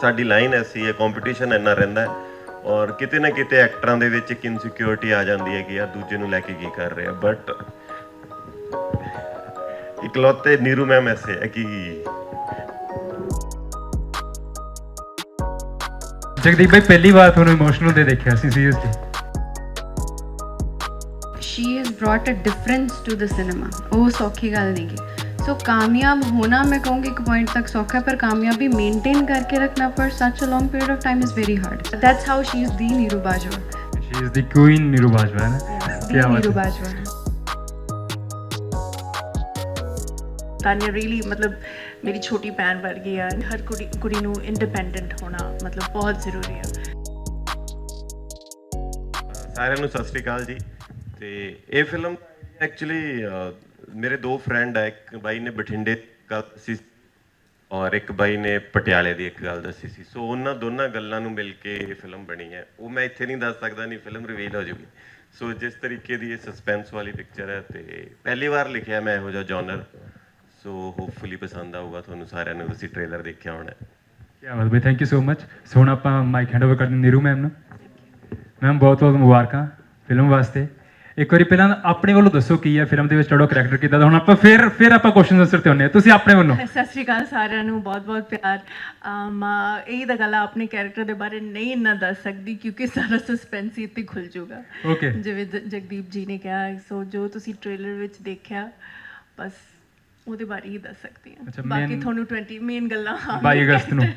ਸਾਡੀ ਲਾਈਨ ਐਸੀ ਹੈ ਕੰਪੀਟੀਸ਼ਨ ਇੰਨਾ ਰਹਿੰਦਾ ਹੈ ਔਰ ਕਿਤੇ ਨਾ ਕਿਤੇ ਐਕਟਰਾਂ ਦੇ ਵਿੱਚ ਇੱਕ ਇਨਸਿਕਿਉਰਿਟੀ ਆ ਜਾਂਦੀ ਹੈ ਕਿ ਯਾਰ ਦੂਜੇ ਨੂੰ ਲੈ ਕੇ ਕੀ ਕਰ ਰਹੇ ਬਟ ਇਕਲੌਤੇ ਨੀਰੂ ਮੈਮ ਐਸੇ ਹੈ ਕਿ ਜਗਦੀਪ ਭਾਈ ਪਹਿਲੀ ਵਾਰ ਤੁਹਾਨੂੰ ਇਮੋਸ਼ਨਲ ਦੇ ਦੇਖਿਆ ਸੀ seriously she has brought a difference to the cinema ਉਹ ਸੌਖੀ ਗੱਲ ਨਹੀਂ ਗੀ। ਸੋ ਕਾਮਯਾਬ ਹੋਣਾ ਮੈਂ ਕਹੂੰਗੀ ਇੱਕ ਪੁਆਇੰਟ ਤੱਕ ਸੌਖਾ ਹੈ ਪਰ ਕਾਮਯਾਬੀ ਮੇਨਟੇਨ ਕਰਕੇ ਰੱਖਣਾ for such a long period of time is very hard. That's how she is the Neeru Bajwa she is the queen Neeru Bajwa ਹੈ ਨਾ the ਕਿਆ ਬਾਤ ਨੀਰੂ ਹੈ। ਬਾਜਵਾ ਤਾਨੀਆ ਰੀਲੀ ਮਤਲਬ ਮੇਰੀ ਛੋਟੀ ਭੈਣ ਵਰਗੀ ਆ ਹਰ ਕੁੜੀ ਕੁੜੀ ਨੂੰ ਇੰਡੀਪੈਂਡੈਂਟ ਹੋਣਾ ਮਤਲਬ ਬਹੁਤ ਜ਼ਰੂਰੀ ਆ ਸਾਰਿਆਂ ਨੂੰ ਸਤਿ ਸ੍ਰੀ ਅਕਾਲ ਜੀ ਤੇ ਇਹ ਫਿਲਮ ਐਕਚੁਅਲੀ ਮੇਰੇ ਦੋ ਫਰੈਂਡ ਆ, ਇੱਕ ਬਾਈ ਨੇ ਬਠਿੰਡੇ ਗੱਲ ਦੱਸੀ ਔਰ ਇੱਕ ਬਾਈ ਨੇ ਪਟਿਆਲੇ ਦੀ ਇੱਕ ਗੱਲ ਦੱਸੀ ਸੀ। ਸੋ ਉਹਨਾਂ ਦੋਨਾਂ ਗੱਲਾਂ ਨੂੰ ਮਿਲ ਕੇ ਇਹ ਫਿਲਮ ਬਣੀ ਹੈ। ਉਹ ਮੈਂ ਇੱਥੇ ਨਹੀਂ ਦੱਸ ਸਕਦਾ, ਨਹੀਂ ਫਿਲਮ ਰਿਵੀਲ ਹੋ ਜਾਊਗੀ ਸੋ ਜਿਸ ਤਰੀਕੇ ਦੀ ਇਹ ਸਸਪੈਂਸ ਵਾਲੀ ਪਿਕਚਰ ਹੈ ਤੇ ਪਹਿਲੀ ਵਾਰ ਲਿਖਿਆ ਮੈਂ ਇਹੋ ਜਿਹਾ ਜਨਰ ਸੋ ਹੋਪਫੁਲੀ ਪਸੰਦ ਆਊਗਾ, ਤੁਹਾਨੂੰ ਸਾਰਿਆਂ ਨੂੰ ਤੁਸੀਂ ਟ੍ਰੇਲਰ ਦੇਖਿਆ ਹੋਣਾ ਹੈ। ਬਾਤ ਬਈ thank you so much so ਹੁਣ ਆਪਾਂ ਮਾਈਕ ਹੈਂਡ ਕਰਦੇ ਨੀਰੂ ਮੈਮ ਨੂੰ। ਮੈਮ ਬਹੁਤ ਬਹੁਤ ਮੁਬਾਰਕਾਂ ਫਿਲਮ ਵਾਸਤੇ। ਇੱਕ ਵਾਰੀ ਪਹਿਲਾਂ ਆਪਣੇ ਵੱਲੋਂ ਦੱਸੋ ਕੀ ਹੈ ਫਿਲਮ ਦੇ ਵਿੱਚ ਤੁਹਾਡਾ ਕਰੈਕਟਰ ਕਿੱਦਾਂ ਦਾ ਹੁਣ? ਆਪਾਂ ਫਿਰ ਫਿਰ ਆਪਾਂ ਕੁਐਸਚਨ ਆਨਸਰ ਤੇ ਆਉਂਦੇ ਹਾਂ। ਤੁਸੀਂ ਆਪਣੇ ਵੱਲੋਂ। ਸਤਿ ਸ਼੍ਰੀ ਅਕਾਲ ਸਾਰਿਆਂ ਨੂੰ ਬਹੁਤ-ਬਹੁਤ ਪਿਆਰ। ਅਮ ਇਹ ਤਾਂ ਗੱਲ ਆ, ਆਪਣੇ ਕੈਰੈਕਟਰ ਦੇ ਬਾਰੇ ਨਹੀਂ ਇੰਨਾ ਦੱਸ ਸਕਦੀ ਕਿਉਂਕਿ ਸਾਰਾ ਸਸਪੈਂਸ ਹੀ ਇੱਥੇ ਖੁੱਲ ਜਾਊਗਾ। Okay. ਜਿਵੇਂ ਜ- ਜਗਦੀਪ ਜੀ ਨੇ ਕਿਹਾ ਸੋ ਜੋ ਤੁਸੀਂ ਟ੍ਰੇਲਰ ਵਿੱਚ ਦੇਖਿਆ ਬਸ ਉਹਦੇ ਬਾਰੇ ਹੀ ਦੱਸ ਸਕਦੀ ਅੱਛਾ, ਹਾਂ ਬਾਕੀ main- ਤੁਹਾਨੂੰ 20 ਮੇਨ ਗੱਲਾਂ 22 ਅਗਸਤ ਨੂੰ।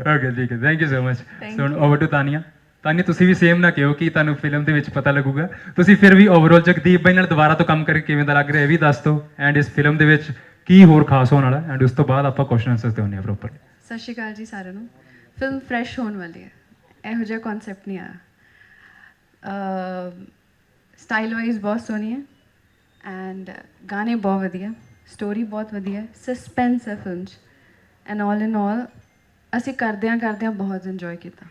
ਓਕੇ ਠੀਕ ਹੈ। Thank you so much Thank so over to Tania. ਤਾਂ ਨਹੀਂ ਤੁਸੀਂ ਵੀ ਸੇਮ ਨਾ ਕਿਹੋ ਕਿ ਤੁਹਾਨੂੰ ਫਿਲਮ ਦੇ ਵਿੱਚ ਪਤਾ ਲੱਗੂਗਾ। ਤੁਸੀਂ ਫਿਰ ਵੀ ਓਵਰਆਲ ਜਗਦੀਪ ਬਾਈ ਨਾਲ ਦੁਬਾਰਾ ਤੋਂ ਕੰਮ ਕਰਕੇ ਕਿਵੇਂ ਦਾ ਲੱਗ ਰਿਹਾ ਇਹ ਵੀ ਦੱਸ ਦਿਓ। ਐਂਡ ਇਸ ਫਿਲਮ ਦੇ ਵਿੱਚ ਕੀ ਹੋਰ ਖਾਸ ਹੋਣ ਵਾਲਾ? ਐਂਡ ਉਸ ਤੋਂ ਬਾਅਦ ਆਪਾਂ ਕੁਐਸਚਨ ਆਨਸਰ ਤੇ ਆਉਂਦੇ ਹਾਂ ਪ੍ਰੋਪਰ ਸਤਿ ਸ਼੍ਰੀ ਅਕਾਲ ਜੀ ਸਾਰਿਆਂ ਨੂੰ। ਫਿਲਮ ਫਰੈਸ਼ ਹੋਣ ਵਾਲੀ ਹੈ। ਇਹੋ ਜਿਹਾ ਕਨਸੈਪਟ ਨਹੀਂ ਆਇਆ। ਸਟਾਈਲ ਵਾਈਜ਼ ਬਹੁਤ ਸੋਹਣੀ ਹੈ। ਐਂਡ ਗਾਣੇ ਬਹੁਤ ਵਧੀਆ। ਸਟੋਰੀ ਬਹੁਤ ਵਧੀਆ। ਸਸਪੈਂਸ ਹੈ ਫਿਲਮ 'ਚ। ਐਂਡ ਆਲ ਇਨ ਆਲ ਅਸੀਂ ਕਰਦਿਆਂ ਕਰਦਿਆਂ ਬਹੁਤ ਇੰਜੋਏ ਕੀਤਾ।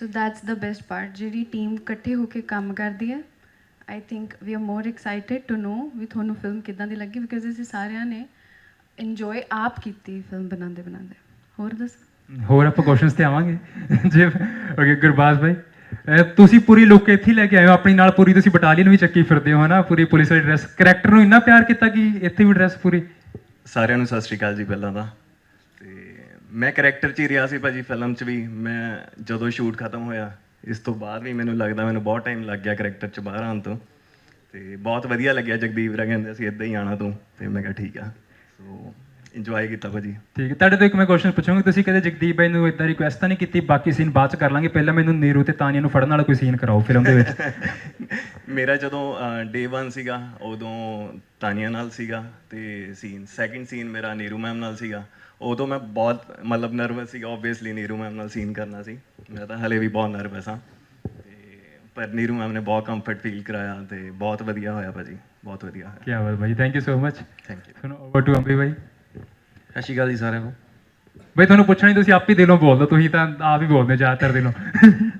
So that's the best part ਜਿਹੜੀ ਟੀਮ ਇਕੱਠੇ ਹੋ ਕੇ ਕੰਮ ਕਰਦੀ ਹੈ I think we are more excited to know we ਤੁਹਾਨੂੰ ਫਿਲਮ ਕਿੱਦਾਂ ਦੀ ਲੱਗੀ ਬਿਕਾਜ਼ ਅਸੀਂ ਸਾਰਿਆਂ ਨੇ ਇੰਜੋਏ ਆਪ ਕੀਤੀ ਫਿਲਮ ਬਣਾਉਂਦੇ ਬਣਾਉਂਦੇ। ਹੋਰ ਦੱਸ? ਹੋਰ ਆਪਾਂ ਕੁਐਸਚਨਸ ਤੇ ਆਵਾਂਗੇ। ਜੀ ਓਕੇ ਗੁਰਬਾਜ਼ ਭਾਈ ਤੁਸੀਂ ਪੂਰੀ ਲੁੱਕ ਇੱਥੇ ਲੈ ਕੇ ਆਏ ਹੋ। ਆਪਣੀ ਨਾਲ ਪੂਰੀ ਤੁਸੀਂ ਬਟਾਲੀਅਨ ਵੀ ਚੱਕੀ ਫਿਰਦੇ ਹੋ ਹਨਾ? ਪੂਰੀ ਪੁਲਿਸ ਵਾਲੀ ਡਰੈਸ ਕੈਰੈਕਟਰ ਨੂੰ ਇੰਨਾ ਪਿਆਰ ਕੀਤਾ ਕਿ ਇੱਥੇ ਵੀ ਡਰੈਸ ਪੂਰੀ? ਸਾਰਿਆਂ ਨੂੰ ਸਤਿ ਸ਼੍ਰੀ ਅਕਾਲ ਜੀ ਪਹਿਲਾਂ ਤੇ। ਮੈਂ ਕੈਰੈਕਟਰ 'ਚ ਹੀ ਰਿਹਾ ਸੀ ਭਾਜੀ ਫਿਲਮ 'ਚ ਵੀ। ਮੈਂ ਜਦੋਂ ਸ਼ੂਟ ਖਤਮ ਹੋਇਆ ਇਸ ਤੋਂ ਬਾਅਦ ਵੀ ਮੈਨੂੰ ਲੱਗਦਾ ਮੈਨੂੰ ਬਹੁਤ ਟਾਈਮ ਲੱਗ ਗਿਆ ਕੈਰੈਕਟਰ 'ਚ ਬਾਹਰ ਆਉਣ ਤੋਂ। ਤੇ ਬਹੁਤ ਵਧੀਆ ਲੱਗਿਆ ਜਗਦੀਪ ਰਾ ਕਹਿੰਦੇ ਸੀ ਇਦਾਂ ਹੀ ਆਣਾ ਤੂੰ। ਤੇ ਮੈਂ ਕਿਹਾ ਠੀਕ ਆ। ਸੋ ਇੰਜੋਏ ਕੀਤਾ ਭਾਜੀ। ਠੀਕ ਹੈ ਤੁਹਾਡੇ ਤੋਂ ਇੱਕ ਮੈਂ ਕੁਐਸਚਨ ਪੁੱਛਾਂਗਾ ਤੁਸੀਂ ਕਦੇ ਜਗਦੀਪ ਭਾਈ ਨੂੰ ਇਦਾਂ ਰਿਕੁਐਸਟ ਤਾਂ ਨਹੀਂ ਕੀਤੀ ਬਾਕੀ ਸੀਨ ਬਾਅਦ ਚ ਕਰ ਲਾਂਗੇ। ਪਹਿਲਾਂ ਮੈਨੂੰ ਨੀਰੂ ਤੇ ਤਾਨੀਆ ਨੂੰ ਫੜਨ ਵਾਲਾ ਕੋਈ ਸੀਨ ਕਰਾਓ ਫਿਲਮ ਦੇ ਵਿੱਚ। ਮੇਰਾ ਜਦੋਂ ਡੇ 1 ਸੀਗਾ ਉਦੋਂ ਤਾਨੀਆ ਨਾਲ ਸੀਗਾ ਤੇ ਸੀਨ ਸੈਕਿੰਡ ਸੀਨ ਮੇਰਾ ਨੀਰੂ ਮੈਮ ਨਾਲ ਸੀਗਾ। ਉਦੋਂ ਮੈਂ ਬਹੁਤ ਮਤਲਬ ਨਰਵਸ ਸੀਗਾ ਆਬਵੀਅਸਲੀ ਨੀਰੂ ਮੈਮ ਨਾਲ ਸੀਨ ਕਰਨਾ ਸੀ। ਮੈਂ ਤਾਂ ਹਲੇ ਵੀ ਬਹੁਤ ਨਰਵਸ ਹਾਂ। ਤੇ ਪਰ ਨੀਰੂ ਮੈਮ ਨੇ ਬਹੁਤ ਕੰਫਰਟ ਫੀਲ ਕਰਾਇਆ ਤੇ ਬਹੁਤ ਵਧੀਆ ਹੋਇਆ ਭਾਜੀ ਬਹੁਤ ਵਧੀਆ ਹੋਇਆ। ਕੀ ਬਾਤ ਭਾਈ thank you so much thank you ਸੁਣੋ ਓਵਰ ਟੂ ਅੰਬੀ ਭਾਈ। ਸਤਿ ਸ਼੍ਰੀ ਅਕਾਲ ਜੀ ਸਾਰਿਆਂ ਨੂੰ। ਭਾਈ ਤੁਹਾਨੂੰ ਪੁੱਛਣਾ ਹੀ ਤੁਸੀਂ ਆਪ ਹੀ ਦਿਲੋਂ ਬੋਲ ਦਿਓ ਤੁਸੀਂ ਤਾਂ ਆਪ ਹੀ ਬੋਲਦੇ ਹੋ ਜ਼ਿਆਦਾਤਰ ਦਿਲੋਂ।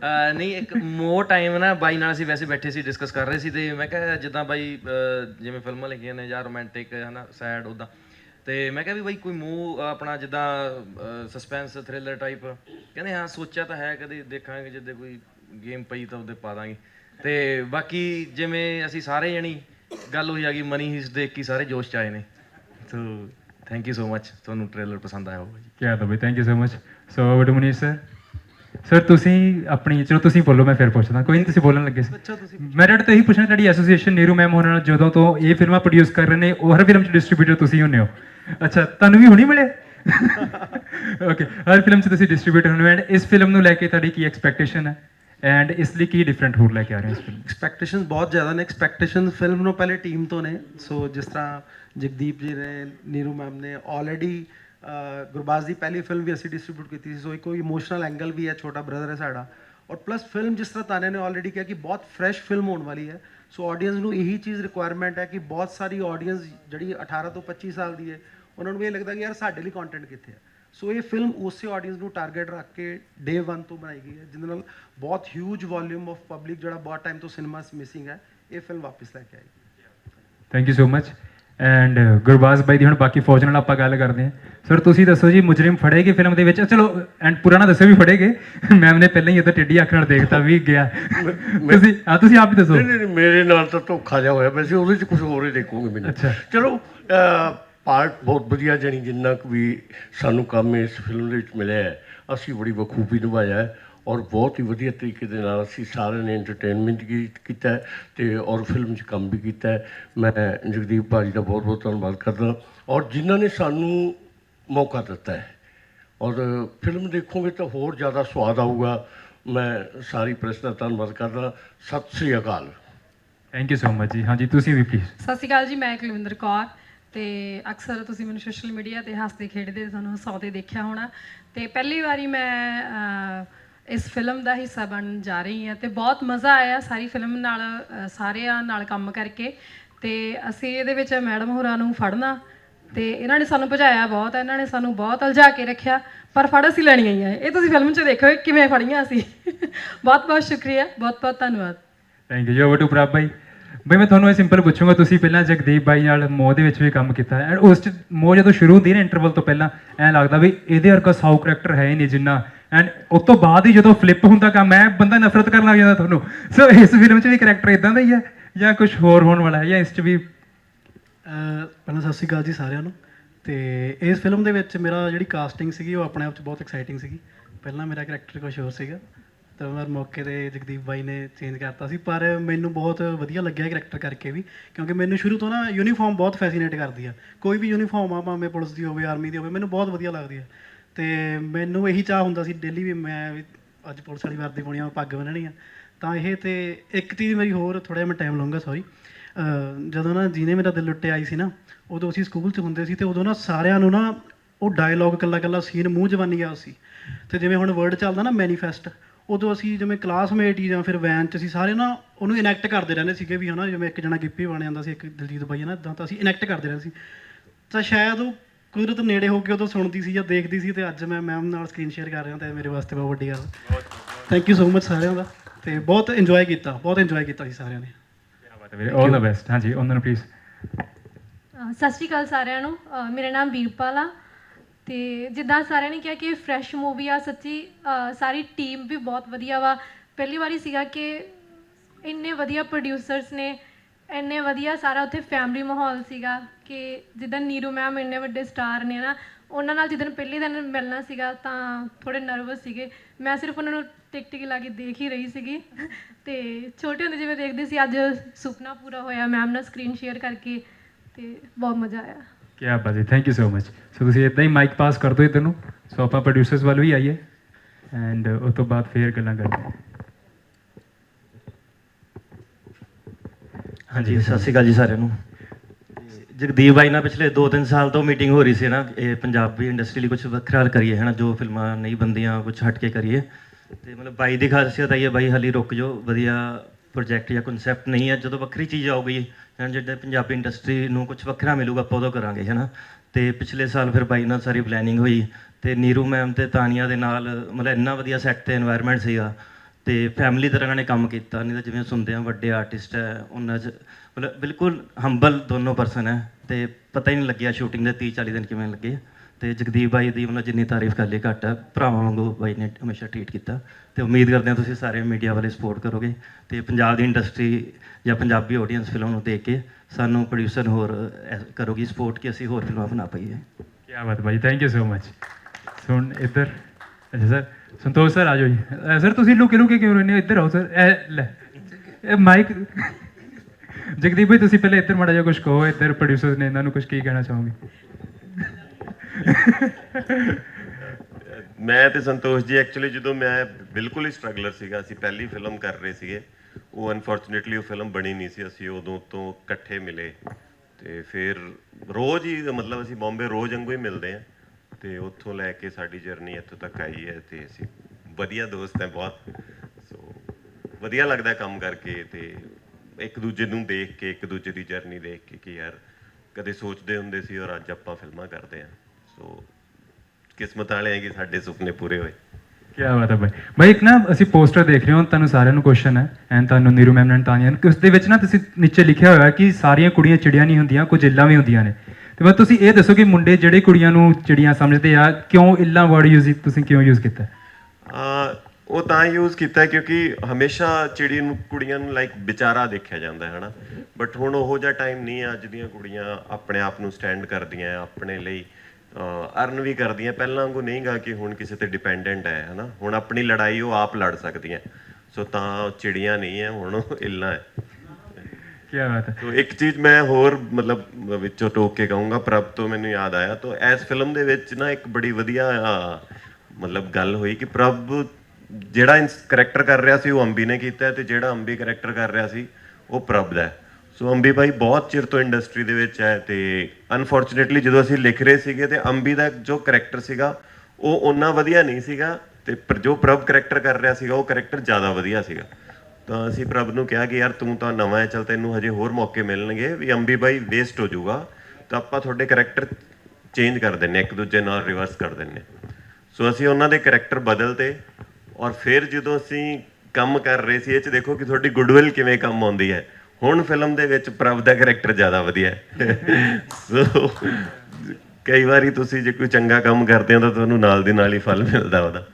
ਅਹ, ਨਹੀਂ, ਇੱਕ ਮੋਰ ਟਾਈਮ ਨਾ ਬਾਈ ਨਾਲ ਅਸੀਂ ਵੈਸੇ ਬੈਠੇ ਸੀ ਡਿਸਕਸ ਕਰ ਰਹੇ ਸੀ ਤੇ ਮੈਂ ਕਿਹਾ ਜਿੱਦਾਂ ਬਾਈ, ਅਹ, ਜਿਵੇਂ ਫਿਲਮਾਂ ਲਿਖੀਆਂ ਨੇ ਜਾਂ ਰੋਮਾਂਟਿਕ ਹਨਾ ਸੈਡ ਉਦਾਂ ਤੇ ਮੈਂ ਕਿਹਾ ਵੀ ਬਾਈ ਕੋਈ ਮੂਵ ਆਪਣਾ ਜਿੱਦਾਂ ਸਸਪੈਂਸ ਥ੍ਰਿਲਰ ਟਾਈਪ ਕਹਿੰਦੇ ਹਾਂ, ਸੋਚਿਆ ਤਾਂ ਹੈ, ਕਦੇ ਦੇਖਾਂਗੇ ਜਿੱਦੇ ਕੋਈ ਗੇਮ ਪਈ ਤਾਂ ਉਹਦੇ ਪਾ ਦਾਂਗੇ। ਤੇ ਬਾਕੀ ਜਿਵੇਂ ਅਸੀਂ ਸਾਰੇ ਜਣੀ ਗੱਲ ਹੋਈ ਆ ਗਈ ਮਨੀ ਹਿਸ ਦੇਖ ਕੇ ਸਾਰੇ ਜੋਸ਼ ਚ ਆਏ ਨੇ। So thank you so much ਤੁਹਾਨੂੰ ਟ੍ਰੇਲਰ ਪਸੰਦ ਆਇਆ ਹੋਊਗਾ ਜੀ। ਕੀ ਬਾਤ ਭਾਈ thank you so much so over to Manish sir sir ਤੁਸੀਂ ਆਪਣੀ ਚਲੋ ਤੁਸੀਂ ਬੋਲੋ ਮੈਂ ਫਿਰ ਪੁੱਛਦਾ। ਕੋਈ ਨਹੀਂ ਤੁਸੀਂ ਬੋਲਣ ਲੱਗੇ ਸੀ। ਮੈਂ ਤੁਹਾਡੇ ਤੋਂ ਇਹੀ ਪੁੱਛਣਾ ਤੁਹਾਡੀ ਐਸੋਸੀਏਸ਼ਨ ਨੀਰੂ ਮੈਮ ਹੋਣਾ ਨਾਲ ਜਦੋਂ ਤੋਂ ਇਹ ਫਿਲਮਾਂ ਪ੍ਰੋਡਿਊਸ ਕਰ ਰਹੇ ਨੇ ਉਹ ਹਰ ਫਿਲਮ ਚ ਡਿਸਟ੍ਰੀਬਿਊਟਰ ਤੁਸੀਂ ਹੁੰਨੇ ਹੋ। ਅੱਛਾ ਤੁਹਾਨੂੰ ਵੀ ਹੁਣੀ ਮਿਲੇ? ਓਕੇ ਹਰ ਫਿਲਮ ਚ ਤੁਸੀਂ ਡਿਸਟ੍ਰੀਬਿਊਟਰ ਹੁੰਨੇ ਹੋ। ਐਂਡ ਇਸ ਫਿਲਮ ਨੂੰ ਲੈ ਕੇ ਤੁਹਾਡੀ ਕੀ ਐਕਸਪੈਕਟੇਸ਼ਨ ਹੈ? ਐਂਡ ਇਸ ਲਈ ਕੀ ਡਿਫਰੈਂਟ ਹੋਰ ਲੈ ਕੇ ਆ ਰਹੇ ਹੋ ਇਸ ਫਿਲਮ ਐਕਸਪੈਕਟੇਸ਼ਨਸ ਬਹੁਤ ਜ਼ਿਆਦਾ ਨੇ। ਐਕਸਪੈਕਟੇਸ਼ਨਸ ਫਿਲਮ ਨੂੰ ਪਹਿਲੇ ਟੀਮ ਤੋਂ ਨੇ। ਸੋ ਜਿਸ ਤਰ੍ਹਾਂ ਜਗਦੀਪ ਜੀ ਨੇ ਨੀਰੂ ਮੈਮ ਨੇ ਆਲਰੇਡੀ ਗੁਰਬਾਜ ਦੀ ਪਹਿਲੀ ਫਿਲਮ ਵੀ ਅਸੀਂ ਡਿਸਟ੍ਰੀਬਿਊਟ ਕੀਤੀ ਸੀ ਸੋ ਇੱਕ ਉਹ ਇਮੋਸ਼ਨਲ ਐਂਗਲ ਵੀ ਹੈ, ਛੋਟਾ ਬ੍ਰਦਰ ਹੈ ਸਾਡਾ। ਔਰ ਪਲੱਸ ਫਿਲਮ ਜਿਸ ਤਰ੍ਹਾਂ ਤਾਨੇ ਨੇ ਆਲਰੇਡੀ ਕਿਹਾ ਕਿ ਬਹੁਤ ਫਰੈਸ਼ ਫਿਲਮ ਹੋਣ ਵਾਲੀ ਹੈ ਸੋ ਆਡੀਅנס ਨੂੰ ਇਹੀ ਚੀਜ਼ ਰਿਕੁਆਇਰਮੈਂਟ ਹੈ ਕਿ ਬਹੁਤ ਸਾਰੀ ਆਡੀਅנס ਜਿਹੜੀ 18 ਤੋਂ 25 ਸਾਲ ਦੀ ਹੈ, ਉਹਨਾਂ ਨੂੰ ਵੀ ਇਹ ਲੱਗਦਾ ਕਿ ਯਾਰ ਸਾਡੇ ਲਈ ਕੰਟੈਂਟ ਕਿੱਥੇ ਹੈ। ਸੋ ਇਹ ਫਿਲਮ ਉਸੇ ਆਡੀਅנס ਨੂੰ ਟਾਰਗੇਟ ਰੱਖ ਕੇ ਡੇ 1 ਤੋਂ ਬਣਾਈ ਗਈ ਹੈ, ਜਿਹਦੇ ਨਾਲ ਬਹੁਤ ਹਿਊਜ ਵੋਲਿਊਮ ਆਫ ਪਬਲਿਕ ਜਿਹੜਾ ਬਹੁਤ ਟਾਈਮ ਤੋਂ ਸਿਨੇਮਾਸ ਮਿਸਿੰਗ ਹੈ, ਇਹ ਫਿਲਮ ਵਾਪਸ ਲੈ ਕੇ ਆਏਗੀ। Thank you so much and Gurbaaz ਬਾਈ ਦੀ ਹੁਣ ਬਾਕੀ ਫੌਜ ਨਾਲ ਆਪਾਂ ਗੱਲ ਕਰਦੇ ਹਾਂ। ਸਰ ਤੁਸੀਂ ਦੱਸੋ ਜੀ ਮੁਜਰਮ ਫੜੇਗੇ ਫਿਲਮ ਦੇ ਵਿੱਚ? ਚਲੋ ਐਂਡ ਪੁਰਾਣਾ ਦੱਸੋ ਵੀ ਫੜੇਗੇ। ਮੈਮ ਨੇ ਪਹਿਲਾਂ ਹੀ ਉਹਦਾ ਟੇਢੀ ਅੱਖ ਨਾਲ ਦੇਖਤਾ ਵੀ ਗਿਆ। ਤੁਸੀਂ ਆ ਤੁਸੀਂ ਆਪ ਹੀ ਦੱਸੋ। ਨਹੀਂ ਨਹੀਂ ਮੇਰੇ ਨਾਲ ਤਾਂ ਧੋਖਾ ਜਿਹਾ ਹੋਇਆ। ਵੈਸੇ ਉਹਦੇ ਚ ਕੁਝ ਹੋਰ ਹੀ ਦੇਖੋਗੇ ਮੈਨੂੰ। ਚਲੋ ਪਾਰਟ ਬਹੁਤ ਵਧੀਆ ਜਾਣੀ ਜਿੰਨਾ ਕੁ ਵੀ ਸਾਨੂੰ ਕੰਮ ਇਸ ਫਿਲਮ ਦੇ ਵਿੱਚ ਮਿਲਿਆ ਹੈ। ਅਸੀਂ ਬੜੀ ਬਖੂਬੀ ਨਿਭਾਇਆ ਹੈ। ਔਰ ਬਹੁਤ ਹੀ ਵਧੀਆ ਤਰੀਕੇ ਦੇ ਨਾਲ ਅਸੀਂ ਸਾਰਿਆਂ ਨੇ ਐਂਟਰਟੇਨਮੈਂਟ ਕੀਤਾ ਹੈ ਤੇ ਔਰ ਫਿਲਮ 'ਚ ਕੰਮ ਵੀ ਕੀਤਾ ਹੈ। ਮੈਂ ਜਗਦੀਪ ਭਾਜੀ ਦਾ ਬਹੁਤ ਬਹੁਤ ਧੰਨਵਾਦ ਕਰਦਾ ਔਰ ਜਿਨ੍ਹਾਂ ਨੇ ਸਾਨੂੰ ਮੌਕਾ ਦਿੱਤਾ ਹੈ। ਔਰ ਫਿਲਮ ਦੇਖੋਗੇ ਤਾਂ ਹੋਰ ਜ਼ਿਆਦਾ ਸਵਾਦ ਆਊਗਾ। ਮੈਂ ਸਾਰੀ ਪ੍ਰੈਸ ਦਾ ਧੰਨਵਾਦ ਕਰਦਾ ਸਤਿ ਸ੍ਰੀ ਅਕਾਲ। ਥੈਂਕ ਯੂ ਸੋ ਮਚ ਜੀ। ਹਾਂਜੀ ਤੁਸੀਂ ਵੀ ਪਲੀਜ਼ ਸਤਿ ਸ਼੍ਰੀ ਅਕਾਲ ਜੀ ਮੈਂ ਕੁਲਵਿੰਦਰ ਕੌਰ ਤੇ ਅਕਸਰ ਤੁਸੀਂ ਮੈਨੂੰ ਸੋਸ਼ਲ ਮੀਡੀਆ ਤੇ ਹੱਸਦੇ ਖੇਡਦੇ ਤੁਹਾਨੂੰ ਹਸਾਉਂਦੇ ਦੇਖਿਆ ਹੋਣਾ। ਤੇ ਪਹਿਲੀ ਵਾਰੀ ਮੈਂ ਇਸ ਫਿਲਮ ਦਾ ਹਿੱਸਾ ਬਣਨ ਜਾ ਰਹੀ ਹਾਂ ਤੇ ਬਹੁਤ ਮਜ਼ਾ ਆਇਆ ਸਾਰੀ ਫਿਲਮ ਨਾਲ ਅਹ, ਸਾਰਿਆਂ ਨਾਲ ਕੰਮ ਕਰਕੇ। ਤੇ ਅਸੀਂ ਇਹਦੇ ਵਿੱਚ ਮੈਡਮ ਹੋਰਾਂ ਨੂੰ ਫੜਨਾ ਤੇ ਇਹਨਾਂ ਨੇ ਸਾਨੂੰ ਭਜਾਇਆ ਬਹੁਤ ਹੈ ਇਹਨਾਂ ਨੇ ਸਾਨੂੰ ਬਹੁਤ ਉਲਝਾ ਕੇ ਰੱਖਿਆ ਪਰ ਫੜ ਅਸੀਂ ਲੈਣੀਆਂ ਹੀ ਆ। ਇਹ ਤੁਸੀਂ ਫਿਲਮ 'ਚ ਦੇਖੋ ਕਿਵੇਂ ਫੜੀਆਂ ਅਸੀਂ। ਬਹੁਤ ਬਹੁਤ ਸ਼ੁਕਰੀਆ ਬਹੁਤ ਬਹੁਤ ਧੰਨਵਾਦ। ਥੈਂਕ ਯੂ ਜੀ ਓਵਰ ਟੂ ਪ੍ਰਭ ਬਾਈ ਬਈ ਮੈਂ ਤੁਹਾਨੂੰ ਇਹ ਸਿੰਪਲ ਪੁੱਛੂੰਗਾ ਤੁਸੀਂ ਪਹਿਲਾਂ ਜਗਦੀਪ ਬਾਈ ਨਾਲ ਮੋਹ ਦੇ ਵਿੱਚ ਵੀ ਕੰਮ ਕੀਤਾ ਹੈ। ਐਂਡ ਉਸ ਚ ਮੋਹ ਜਦੋਂ ਸ਼ੁਰੂ ਹੁੰਦੀ ਨਾ ਇੰਟਰਵਲ ਤੋਂ ਪਹਿਲਾਂ ਐਂ ਲੱਗਦਾ ਵੀ ਇਹਦੇ ਵਰਗਾ ਸਾਊ ਕਰੈਕਟਰ ਹੈ ਹੀ ਨਹੀਂ ਜਿੰਨਾ ਐਂਡ ਉਸ ਤੋਂ ਬਾਅਦ ਹੀ ਜਦੋਂ ਫਲਿੱਪ ਹੁੰਦਾ ਕੰਮ, ਮੈਂ ਬੰਦਾ ਨਫ਼ਰਤ ਕਰਨ ਲੱਗ ਜਾਂਦਾ ਤੁਹਾਨੂੰ। ਸੋ ਇਸ ਫਿਲਮ 'ਚ ਵੀ ਕਰੈਕਟਰ ਇਦਾਂ ਦਾ ਹੀ ਹੈ? ਜਾਂ ਕੁਝ ਹੋਰ ਹੋਣ ਵਾਲਾ ਹੈ? ਜਾਂ ਇਸ 'ਚ ਵੀ ਪਹਿਲਾਂ ਸਤਿ ਸ਼੍ਰੀ ਅਕਾਲ ਜੀ ਸਾਰਿਆਂ ਨੂੰ। ਤੇ ਇਸ ਫਿਲਮ ਦੇ ਵਿੱਚ ਮੇਰਾ ਜਿਹੜੀ ਕਾਸਟਿੰਗ ਸੀਗੀ, ਉਹ ਆਪਣੇ ਆਪ 'ਚ ਬਹੁਤ ਐਕਸਾਈਟਿੰਗ ਸੀਗੀ। ਪਹਿਲਾਂ ਮੇਰਾ ਕਰੈਕਟਰ ਕੁਝ ਹੋਰ ਸੀਗਾ। ਤਾਂ ਮੈਂ ਮੌਕੇ ਤੇ ਜਗਦੀਪ ਬਾਈ ਨੇ ਚੇਂਜ ਕਰਤਾ ਸੀ। ਪਰ ਮੈਨੂੰ ਬਹੁਤ ਵਧੀਆ ਲੱਗਿਆ ਕਰੈਕਟਰ ਕਰਕੇ ਵੀ। ਕਿਉਂਕਿ ਮੈਨੂੰ ਸ਼ੁਰੂ ਤੋਂ ਨਾ ਯੂਨੀਫਾਰਮ ਬਹੁਤ ਫੈਸੀਨੇਟ ਕਰਦੀ ਆ। ਕੋਈ ਵੀ ਯੂਨੀਫਾਰਮ ਆ, ਭਾਵੇਂ ਪੁਲਿਸ ਦੀ ਹੋਵੇ ਆਰਮੀ ਦੀ ਹੋਵੇ, ਮੈਨੂੰ ਬਹੁਤ ਵਧੀਆ ਲੱਗਦੀ ਆ। ਤੇ ਮੈਨੂੰ ਇਹੀ ਚਾਹ ਹੁੰਦਾ ਸੀ ਡੇਲੀ ਵੀ ਮੈਂ ਵੀ ਅੱਜ ਪੁਲਿਸ ਵਾਲੀ ਵਰਦੀ ਪਾਉਣੀ ਆ ਪੱਗ ਬੰਨਣੀ ਆ। ਤਾਂ ਇਹ ਤੇ ਇੱਕ ਚੀਜ਼ ਮੇਰੀ ਹੋਰ ਥੋੜਾ ਜਿਹਾ ਮੈਂ ਟਾਈਮ ਲਵਾਂਗਾ ਸੌਰੀ ਜਦੋਂ ਨਾ ਜਿਹਨੇ ਮੇਰਾ ਦਿਲ ਲੁੱਟੇ ਆਈ ਸੀ ਨਾ, ਉਦੋਂ ਅਸੀਂ ਸਕੂਲ 'ਚ ਹੁੰਦੇ ਸੀ ਤੇ ਉਦੋਂ ਨਾ ਸਾਰਿਆਂ ਨੂੰ ਨਾ ਉਹ ਡਾਇਲੌਗ ਕੱਲਾ ਕੱਲਾ ਸੀਨ ਮੂੰਹ ਜਵਾਨੀ ਆ ਸੀ। ਤੇ ਜਿਵੇਂ ਹੁਣ ਵਰਡ ਚੱਲਦਾ ਨਾ ਮੈਨੀਫੈਸਟ ਉਦੋਂ ਅਸੀਂ ਜਿਵੇਂ ਕਲਾਸਮੇਟ ਹੀ ਜਾਂ ਫਿਰ ਵੈਨ 'ਚ ਅਸੀਂ ਸਾਰੇ ਨਾ ਉਹਨੂੰ ਇਨੈਕਟ ਕਰਦੇ ਰਹਿੰਦੇ ਸੀਗੇ ਵੀ ਹਨਾ, ਜਿਵੇਂ ਇੱਕ ਜਣਾ ਗਿੱਪੀ ਬਣ ਜਾਂਦਾ ਸੀ, ਇੱਕ ਦਲਜੀਤ ਬਾਈ ਨਾ ਇਦਾਂ ਤਾਂ ਅਸੀਂ ਇਨੈਕਟ ਕਰਦੇ ਰਹਿੰਦੇ ਸੀ। ਤਾਂ ਸ਼ਾਇਦ ਉਹ ਕੁਦਰਤ ਨੇੜੇ ਹੋ ਕੇ ਉਦੋਂ ਸੁਣਦੀ ਸੀ ਜਾਂ ਦੇਖਦੀ ਸੀ ਤੇ ਅੱਜ ਮੈਂ ਮੈਮ ਨਾਲ ਸਕਰੀਨ ਸ਼ੇਅਰ ਕਰ ਰਿਹਾ ਤਾਂ ਇਹ ਮੇਰੇ ਵਾਸਤੇ ਬਹੁਤ ਵੱਡੀ ਗੱਲ ਥੈਂਕ ਯੂ ਸੋ ਮਚ ਸਾਰਿਆਂ ਦਾ ਤੇ ਬਹੁਤ ਇੰਜੋਏ ਕੀਤਾ ਬਹੁਤ ਇੰਜੋਏ ਕੀਤਾ ਸੀ ਸਾਰਿਆਂ ਨੇ। ਕਿਆ ਬਾਤ ਹੈ ਵੀਰੇ ਆਲ ਦਾ ਬੈਸਟ ਹਾਂਜੀ ਉਹਨਾਂ ਨੂੰ ਪਲੀਜ਼ ਸਤਿ ਸ਼੍ਰੀ ਅਕਾਲ ਸਾਰਿਆਂ ਨੂੰ। ਮੇਰਾ ਨਾਮ ਵੀਰਪਾਲ ਆ ਤੇ ਜਿੱਦਾਂ ਸਾਰਿਆਂ ਨੇ ਕਿਹਾ ਕਿ ਫਰੈਸ਼ ਮੂਵੀ ਆ ਸੱਚੀ ਸਾਰੀ ਟੀਮ ਵੀ ਬਹੁਤ ਵਧੀਆ ਵਾ। ਪਹਿਲੀ ਵਾਰੀ ਸੀਗਾ ਕਿ ਇੰਨੇ ਵਧੀਆ ਪ੍ਰੋਡਿਊਸਰਸ ਨੇ ਇੰਨੇ ਵਧੀਆ ਸਾਰਾ ਉੱਥੇ ਫੈਮਿਲੀ ਮਾਹੌਲ ਸੀਗਾ। ਕਿ ਜਿੱਦਾਂ ਨੀਰੂ ਮੈਮ ਇੰਨੇ ਵੱਡੇ ਸਟਾਰ ਨੇ ਨਾ ਉਹਨਾਂ ਨਾਲ ਜਿੱਦਣ ਪਹਿਲੇ ਦਿਨ ਮਿਲਣਾ ਸੀਗਾ ਤਾਂ ਥੋੜੇ ਨਰਵਸ ਸੀਗੇ। ਮੈਂ ਸਿਰਫ ਉਹਨਾਂ ਨੂੰ ਟਿਕ ਟਿਕ ਲਾ ਕੇ ਦੇਖ ਹੀ ਰਹੀ ਸੀਗੀ। ਤੇ ਛੋਟੇ ਹੁੰਦੇ ਜਿਵੇਂ ਦੇਖਦੇ ਸੀ ਅੱਜ ਸੁਪਨਾ ਪੂਰਾ ਹੋਇਆ ਮੈਮ ਨਾਲ ਸਕਰੀਨ ਸ਼ੇਅਰ ਕਰਕੇ ਤੇ ਬਹੁਤ ਮਜ਼ਾ ਆਇਆ। ਕਿਆ ਬਾਤ ਹੈ thank you so much so ਤੁਸੀਂ ਇਦਾਂ ਹੀ ਮਾਈਕ ਪਾਸ ਕਰ ਦਿਓ ਇੱਧਰ ਨੂੰ। ਸੋ ਆਪਾਂ ਪ੍ਰੋਡਿਊਸਰਸ ਵੱਲ ਵੀ ਆਈਏ ਐਂਡ ਉਸ ਤੋਂ ਬਾਅਦ ਫੇਰ ਗੱਲਾਂ ਕਰਦੇ ਹਾਂ। ਹਾਂਜੀ ਸਤਿ ਸ਼੍ਰੀ ਅਕਾਲ ਜੀ ਸਾਰਿਆਂ ਨੂੰ। ਜਗਦੀਪ ਬਾਈ ਨਾਲ ਪਿਛਲੇ 2-3 ਸਾਲ ਤੋਂ ਮੀਟਿੰਗ ਹੋ ਰਹੀ ਸੀ ਨਾ, ਇਹ ਪੰਜਾਬੀ ਇੰਡਸਟਰੀ ਲਈ ਕੁਝ ਵੱਖਰਾ ਕਰੀਏ, ਹਨਾ, ਜੋ ਫਿਲਮਾਂ ਨਹੀਂ ਬੰਦੀਆਂ ਕੁਝ ਹਟ ਕੇ ਕਰੀਏ। ਤੇ ਮਤਲਬ ਬਾਈ ਦੀ ਖਾਸੀਅਤ ਆਈ ਹੈ, ਬਾਈ ਹਲੀ ਰੁਕ ਜਾਓ, ਵਧੀਆ ਪ੍ਰੋਜੈਕਟ ਜਾਂ ਕਨਸੈਪਟ ਨਹੀਂ ਹੈ, ਜਦੋਂ ਵੱਖਰੀ ਚੀਜ਼ ਆਊਗੀ, ਹਨਾ ਜਿਹੜੇ ਪੰਜਾਬੀ ਇੰਡਸਟਰੀ ਨੂੰ ਕੁਝ ਵੱਖਰਾ ਮਿਲੂਗਾ, ਆਪਾਂ ਉਦੋਂ ਕਰਾਂਗੇ, ਹਨਾ। ਤੇ ਪਿਛਲੇ ਸਾਲ ਫਿਰ ਬਾਈ ਨਾਲ ਸਾਰੀ ਪਲੈਨਿੰਗ ਹੋਈ, ਤੇ ਨੀਰੂ ਮੈਮ ਤੇ ਤਾਨੀਆ ਦੇ ਨਾਲ ਮਤਲਬ ਇੰਨਾ ਵਧੀਆ ਸੈੱਟ ਤੇ এনवायरमेंट ਸੀਗਾ, ਤੇ ਫੈਮਿਲੀ ਤਰ੍ਹਾਂ ਨੇ ਕੰਮ ਕੀਤਾ, ਨਹੀਂ ਤਾਂ ਜਿਵੇਂ ਸੁਣਦੇ ਆ ਵੱਡੇ ਆਰਟਿਸਟ ਹੈ, ਉਹਨਾਂ 'ਚ ਮਤਲਬ ਬਿਲਕੁਲ ਹੰਬਲ ਦੋਨੋਂ ਪਰਸਨ ਹੈ ਤੇ ਪਤਾ ਹੀ ਨਹੀਂ ਲੱਗਿਆ ਸ਼ੂਟਿੰਗ ਦੇ 30 40 ਦਿਨ ਕਿਵੇਂ ਲੱਗੇ। ਤੇ ਜਗਦੀਪ ਬਾਈ ਦੀ ਮਤਲਬ ਜਿੰਨੀ ਤਾਰੀਫ ਕਰ ਲਈ ਘੱਟ ਹੈ ਭਰਾਵਾਂ ਵਾਂਗੂ ਬਾਈ ਨੇ ਹਮੇਸ਼ਾ ਟ੍ਰੀਟ ਕੀਤਾ। ਤੇ ਉਮੀਦ ਕਰਦੇ ਹਾਂ ਤੁਸੀਂ ਸਾਰੇ ਮੀਡੀਆ ਵਾਲੇ ਸਪੋਰਟ ਕਰੋਗੇ। ਤੇ ਪੰਜਾਬ ਦੀ ਇੰਡਸਟਰੀ ਜਾਂ ਪੰਜਾਬੀ ਆਡੀਅנס ਫਿਲਮ ਨੂੰ ਦੇਖ ਕੇ ਸਾਨੂੰ ਪ੍ਰੋਡਿਊਸਰ ਹੋਰ ਅਹ, ਕਰੋਗੀ ਸਪੋਰਟ ਕਿ ਅਸੀਂ ਹੋਰ ਫਿਲਮਾਂ ਬਣਾ ਪਾਈਏ। ਕਿਆ ਬਾਤ ਬਾਈ ਥੈਂਕ ਯੂ ਸੋ ਮਚ ਸੁਣ ਇੱਧਰ ਅੱਛਾ ਸਰ ਸੰਤੋਸ਼ ਸਰ ਆ ਜਾਓ ਜੀ। ਸਰ ਤੁਸੀਂ ਲੁਕੇ ਲੁਕੇ ਕਿਉਂ ਰਹਿੰਦੇ ਹੋ? ਇੱਧਰ ਆਓ ਸਰ ਇਹ ਲੈ ਮਾਈਕ ਜਗਦੀਪ ਭਾਈ ਤੁਸੀਂ ਪਹਿਲੇ ਇੱਧਰ ਮਾੜਾ ਜਿਹਾ ਕੁਝ ਕਹੋ, ਇੱਧਰ ਪ੍ਰੋਡਿਊਸਰਸ ਨੇ ਇਹਨਾਂ ਨੂੰ ਕੁਝ ਕੀ ਕਹਿਣਾ ਚਾਹੋਗੇ? ਮੈਂ ਤੇ ਸੰਤੋਸ਼ ਜੀ ਐਕਚੁਅਲੀ ਜਦੋਂ ਮੈਂ ਬਿਲਕੁਲ ਹੀ ਸਟਰਗਲਰ ਸੀਗਾ, ਅਸੀਂ ਪਹਿਲੀ ਫਿਲਮ ਕਰ ਰਹੇ ਸੀਗੇ, ਉਹ ਅਨਫੋਰਚੂਨੇਟਲੀ ਉਹ ਫਿਲਮ ਬਣੀ ਨਹੀਂ ਸੀ, ਅਸੀਂ ਉਦੋਂ ਤੋਂ ਇਕੱਠੇ ਮਿਲੇ। ਤੇ ਫਿਰ ਰੋਜ਼ ਹੀ, ਮਤਲਬ ਅਸੀਂ ਬੰਬੇ ਰੋਜ਼ ਵਾਂਗੂ ਹੀ ਮਿਲਦੇ ਆ ਤੇ ਉੱਥੋਂ ਲੈ ਕੇ ਸਾਡੀ ਜਰਨੀ ਇੱਥੋਂ ਤੱਕ ਆਈ ਹੈ, ਤੇ ਅਸੀਂ ਵਧੀਆ ਦੋਸਤ ਹੈ ਬਹੁਤ। ਸੋ ਵਧੀਆ ਲੱਗਦਾ ਕੰਮ ਕਰਕੇ ਤੇ ਇੱਕ ਦੂਜੇ ਨੂੰ ਦੇਖ ਕੇ ਇੱਕ ਦੂਜੇ ਦੀ ਜਰਨੀ ਦੇਖ ਕੇ ਕਿ ਯਾਰ ਕਦੇ ਸੋਚਦੇ ਹੁੰਦੇ ਸੀ ਔਰ ਅੱਜ ਆਪਾਂ ਫਿਲਮਾਂ ਕਰਦੇ ਆ ਸੋ ਕਿਸਮਤ ਵਾਲੇ ਆ ਕਿ ਸਾਡੇ ਸੁਪਨੇ ਪੂਰੇ ਹੋਏ। ਕੀ ਬਾਤ ਹੈ ਬਾਈ। ਬਾਈ ਇੱਕ ਨਾ ਅਸੀਂ ਪੋਸਟਰ ਦੇਖ ਰਹੇ ਹਾਂ ਤੁਹਾਨੂੰ ਸਾਰਿਆਂ ਨੂੰ ਕੁਐਸਚਨ ਹੈ ਐਂਡ ਤੁਹਾਨੂੰ ਨੀਰੂ ਮੈਮ ਨੇ ਤਾਨੀਆ ਕਿ ਉਸ ਦੇ ਵਿੱਚ ਨਾ ਤੁਸੀਂ ਨੀਚੇ ਲਿਖਿਆ ਹੋਇਆ ਕਿ ਸਾਰੀਆਂ ਕੁੜੀਆਂ ਚਿੜੀਆਂ ਨਹੀਂ ਹੁੰਦੀਆਂ ਕੁਝ ਇੱਲਾਂ ਵੀ ਹੁੰਦੀਆਂ ਨੇ। ਤੇ ਬਸ ਤੁਸੀਂ ਇਹ ਦੱਸੋ ਕਿ ਮੁੰਡੇ ਜਿਹੜੇ ਕੁੜੀਆਂ ਨੂੰ ਚਿੜੀਆਂ ਸਮਝਦੇ ਆ ਕਿਉਂ ਇੱਲਾਂ ਵਰਡ ਯੂਜ਼ ਤੁਸੀਂ ਕਿਉਂ ਯੂਜ਼ ਕੀਤਾ? ਆ ਉਹ ਤਾਂ ਯੂਜ਼ ਕੀਤਾ ਕਿਉਂਕਿ ਹਮੇਸ਼ਾ ਚਿੜੀ ਨੂੰ ਕੁੜੀਆਂ ਨੂੰ ਲਾਈਕ ਵਿਚਾਰਾ ਦੇਖਿਆ ਜਾਂਦਾ ਹੈ ਹਨਾ? ਬਟ ਹੁਣ ਉਹੋ ਜਿਹਾ ਟਾਈਮ ਨਹੀਂ ਹੈ ਅੱਜ ਦੀਆਂ ਕੁੜੀਆਂ ਆਪਣੇ ਆਪ ਨੂੰ ਸਟੈਂਡ ਕਰਦੀਆਂ ਆਪਣੇ ਲਈ ਅਰਨ ਵੀ ਕਰਦੀਆਂ ਪਹਿਲਾਂ ਵਾਂਗੂ ਨਹੀਂਗਾ ਕਿ ਹੁਣ ਕਿਸੇ ਤੇ ਡਿਪੈਂਡੈਂਟ ਹੈ ਹਨਾ? ਹੁਣ ਆਪਣੀ ਲੜਾਈ ਉਹ ਆਪ ਲੜ ਸਕਦੀਆਂ ਸੋ ਤਾਂ ਚਿੜੀਆਂ ਨਹੀਂ ਹੈ ਹੁਣ ਇੱਲਾਂ ਹੈ। ਕੀ ਬਾਤ ਹੈ। ਤੋ ਇੱਕ ਚੀਜ਼ ਮੈਂ ਹੋਰ ਮਤਲਬ ਵਿੱਚੋਂ ਟੋਕ ਕੇ ਕਹੂੰਗਾ ਪ੍ਰਭ ਤੋਂ ਮੈਨੂੰ ਯਾਦ ਆਇਆ। ਤੋ ਇਸ ਫਿਲਮ ਦੇ ਵਿੱਚ ਨਾ ਇੱਕ ਬੜੀ ਵਧੀਆ ਮਤਲਬ ਗੱਲ ਹੋਈ ਕਿ ਪ੍ਰਭ ਜਿਹੜਾ ਕਰੈਕਟਰ ਕਰ ਰਿਹਾ ਸੀ, ਉਹ ਅੰਬੀ ਨੇ ਕੀਤਾ ਹੈ ਤੇ ਜਿਹੜਾ ਅੰਬੀ ਕਰੈਕਟਰ ਕਰ ਰਿਹਾ ਸੀ, ਉਹ ਪ੍ਰਭ ਦਾ ਸੋ ਅੰਬੀ ਭਾਈ ਬਹੁਤ ਚਿਰ ਤੋਂ ਇੰਡਸਟਰੀ ਦੇ ਵਿੱਚ ਹੈ ਤੇ ਅਨਫੋਰਚੂਨੇਟਲੀ ਜਦੋਂ ਅਸੀਂ ਲਿਖ ਰਹੇ ਸੀਗੇ ਤੇ ਅੰਬੀ ਦਾ ਜੋ ਕਰੈਕਟਰ ਸੀਗਾ, ਉਹ ਓਨਾ ਵਧੀਆ ਨਹੀਂ ਸੀਗਾ ਤੇ ਪਰ ਜੋ ਪ੍ਰਭ ਕਰੈਕਟਰ ਕਰ ਰਿਹਾ ਸੀਗਾ, ਉਹ ਕਰੈਕਟਰ ਜ਼ਿਆਦਾ ਵਧੀਆ ਸੀਗਾ। ਤਾਂ ਅਸੀਂ ਪ੍ਰਭ ਨੂੰ ਕਿਹਾ ਕਿ ਯਾਰ ਤੂੰ ਤਾਂ ਨਵਾਂ ਹੈ, ਚਲ ਤੈਨੂੰ ਹਜੇ ਹੋਰ ਮੌਕੇ ਮਿਲਣਗੇ ਵੀ ਅੰਬੀ ਬਾਈ ਵੇਸਟ ਹੋ ਜਾਊਗਾ, ਤਾਂ ਆਪਾਂ ਤੁਹਾਡੇ ਕਰੈਕਟਰ ਚੇਂਜ ਕਰ ਦਿੰਨੇ ਇੱਕ ਦੂਜੇ ਨਾਲ ਰਿਵਰਸ ਕਰ ਦਿੰਨੇ ਸੋ ਅਸੀਂ ਉਹਨਾਂ ਦੇ ਕਰੈਕਟਰ ਬਦਲਤੇ ਔਰ ਫਿਰ ਜਦੋਂ ਅਸੀਂ ਕੰਮ ਕਰ ਰਹੇ ਸੀ ਇਹ ਚ ਦੇਖੋ ਕਿ ਤੁਹਾਡੀ ਗੁੱਡਵਿਲ ਕਿਵੇਂ ਕੰਮ ਆਉਂਦੀ ਹੈ। ਹੁਣ ਫਿਲਮ ਦੇ ਵਿੱਚ ਪ੍ਰਭ ਦਾ ਕਰੈਕਟਰ ਜ਼ਿਆਦਾ ਵਧੀਆ ਹੈ। ਸੋ ਕਈ ਵਾਰੀ ਤੁਸੀਂ ਜੇ ਕੋਈ ਚੰਗਾ ਕੰਮ ਕਰਦੇ ਹੋ ਤਾਂ ਤੁਹਾਨੂੰ ਨਾਲ ਦੀ ਨਾਲ ਹੀ ਫਲ ਮਿਲਦਾ ਉਹਦਾ।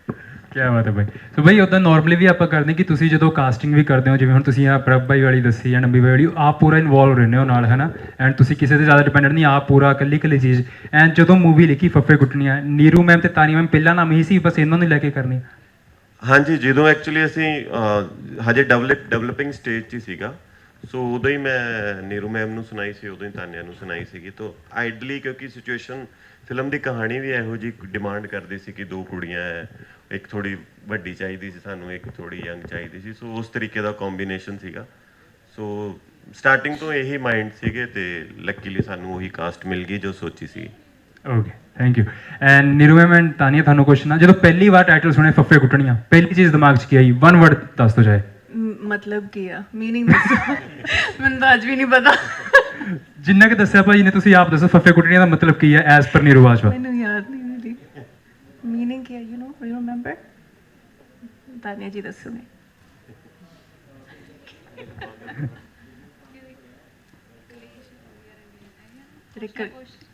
ਕੀ ਬਾਤ ਹੈ ਬਾਈ। ਸੋ ਬਾਈ ਉਦਾਂ ਨਾਰਮਲੀ ਵੀ ਆਪਾਂ ਕਰਦੇ ਕਿ ਤੁਸੀਂ ਜਦੋਂ ਕਾਸਟਿੰਗ ਵੀ ਕਰਦੇ ਹੋ ਜਿਵੇਂ ਹੁਣ ਤੁਸੀਂ ਆ ਪ੍ਰਭ ਬਾਈ ਵਾਲੀ ਦੱਸੀ ਜਾਂ ਨੰਬੀ ਵਾਲੀ ਆਪ ਪੂਰਾ ਇਨਵੋਲਵ ਰਹਿੰਦੇ ਹੋ ਨਾਲ ਹੈਨਾ? ਐਂਡ ਤੁਸੀਂ ਕਿਸੇ ਤੇ ਜ਼ਿਆਦਾ ਡਿਪੈਂਡੈਂਟ ਨਹੀਂ ਆਪ ਪੂਰਾ ਇਕੱਲੀ ਇਕੱਲੀ ਚੀਜ਼। ਐਂਡ ਜਦੋਂ ਮੂਵੀ ਲਿਖੀ ਫੱਫੇ ਕੁੱਟਣੀਆਂ ਨੀਰੂ ਮੈਮ ਤੇ ਤਾਨੀ ਮੈਮ ਪਹਿਲਾਂ ਨਾਮ ਹੀ ਸੀ ਬਸ ਇਹਨਾਂ ਨੂੰ ਲੈ ਕੇ ਕਰਨੀ। ਹਾਂਜੀ, ਜਦੋਂ ਐਕਚੁਅਲੀ ਅਸੀਂ ਹਜੇ ਡਿਵੈਲਪ ਡਿਵੈਲਪਿੰਗ ਸਟੇਜ 'ਚ ਹੀ ਸੀਗਾ। ਸੋ ਉਦੋਂ ਹੀ ਮੈਂ ਨੀਰੂ ਮੈਮ ਨੂੰ ਸੁਣਾਈ ਸੀ, ਉਦੋਂ ਹੀ ਤਾਨਿਆ ਨੂੰ ਸੁਣਾਈ ਸੀਗੀ। ਤੋਂ ਆਈਡਲੀ ਕਿਉਂਕਿ ਸਿਚੁਏਸ਼ਨ ਫਿਲਮ ਦੀ ਕਹਾਣੀ ਵੀ ਇਹੋ ਜੀ ਡਿਮਾਂਡ ਕਰਦੀ ਸੀ ਕਿ ਦੋ ਕੁੜੀਆਂ ਹੈ ਇੱਕ ਥੋੜੀ ਵੱਡੀ ਚਾਹੀਦੀ ਸੀ ਸਾਨੂੰ, ਇੱਕ ਥੋੜੀ ਯੰਗ ਚਾਹੀਦੀ ਸੀ। ਸੋ ਉਸ ਤਰੀਕੇ ਦਾ ਕੰਬੀਨੇਸ਼ਨ ਸੀਗਾ। ਸੋ ਸਟਾਰਟਿੰਗ ਤੋਂ ਇਹੀ ਮਾਈਂਡ ਸੀਗੇ ਤੇ ਲੱਕੀਲੀ ਸਾਨੂੰ ਉਹੀ ਕਾਸਟ ਮਿਲ ਗਈ ਜੋ ਸੋਚੀ ਸੀ। Okay thank you and Neeru ma'am ਮੈਂ ਤਾਨੀਆ ਤੁਹਾਨੂੰ ਕੁਐਸਚਨ ਆ ਜਦੋਂ ਪਹਿਲੀ ਵਾਰ ਟਾਈਟਲ ਸੁਣੇ ਫੱਫੇ ਕੁੱਟਣੀਆਂ ਪਹਿਲੀ ਚੀਜ਼ ਦਿਮਾਗ 'ਚ ਕੀ ਆਈ? ਵਨ ਵਰਡ ਦੱਸ ਦੋ ਜਾਏ ਮਤਲਬ ਕੀ ਆ? ਮੀਨਿੰਗ ਦੱਸੋ। ਮੈਨੂੰ ਤਾਂ ਅੱਜ ਵੀ ਨਹੀਂ ਪਤਾ। ਜਿੰਨਾ ਕਿ ਦੱਸਿਆ ਭਾਈ ਨੇ ਤੁਸੀਂ ਆਪ ਦੱਸੋ ਫੱਫੇ ਕੁੱਟਣੀਆਂ ਦਾ ਮਤਲਬ ਕੀ ਹੈ ਐਸ ਪਰ ਨਿਰਵਾਜਵਾ ਮੈਨੂੰ ਯਾਦ ਨਹੀਂ ਮੇਰੀ ਮੀਨਿੰਗ ਕੀ ਆ you know you remember Tania ji ਦੱਸੋਗੇ।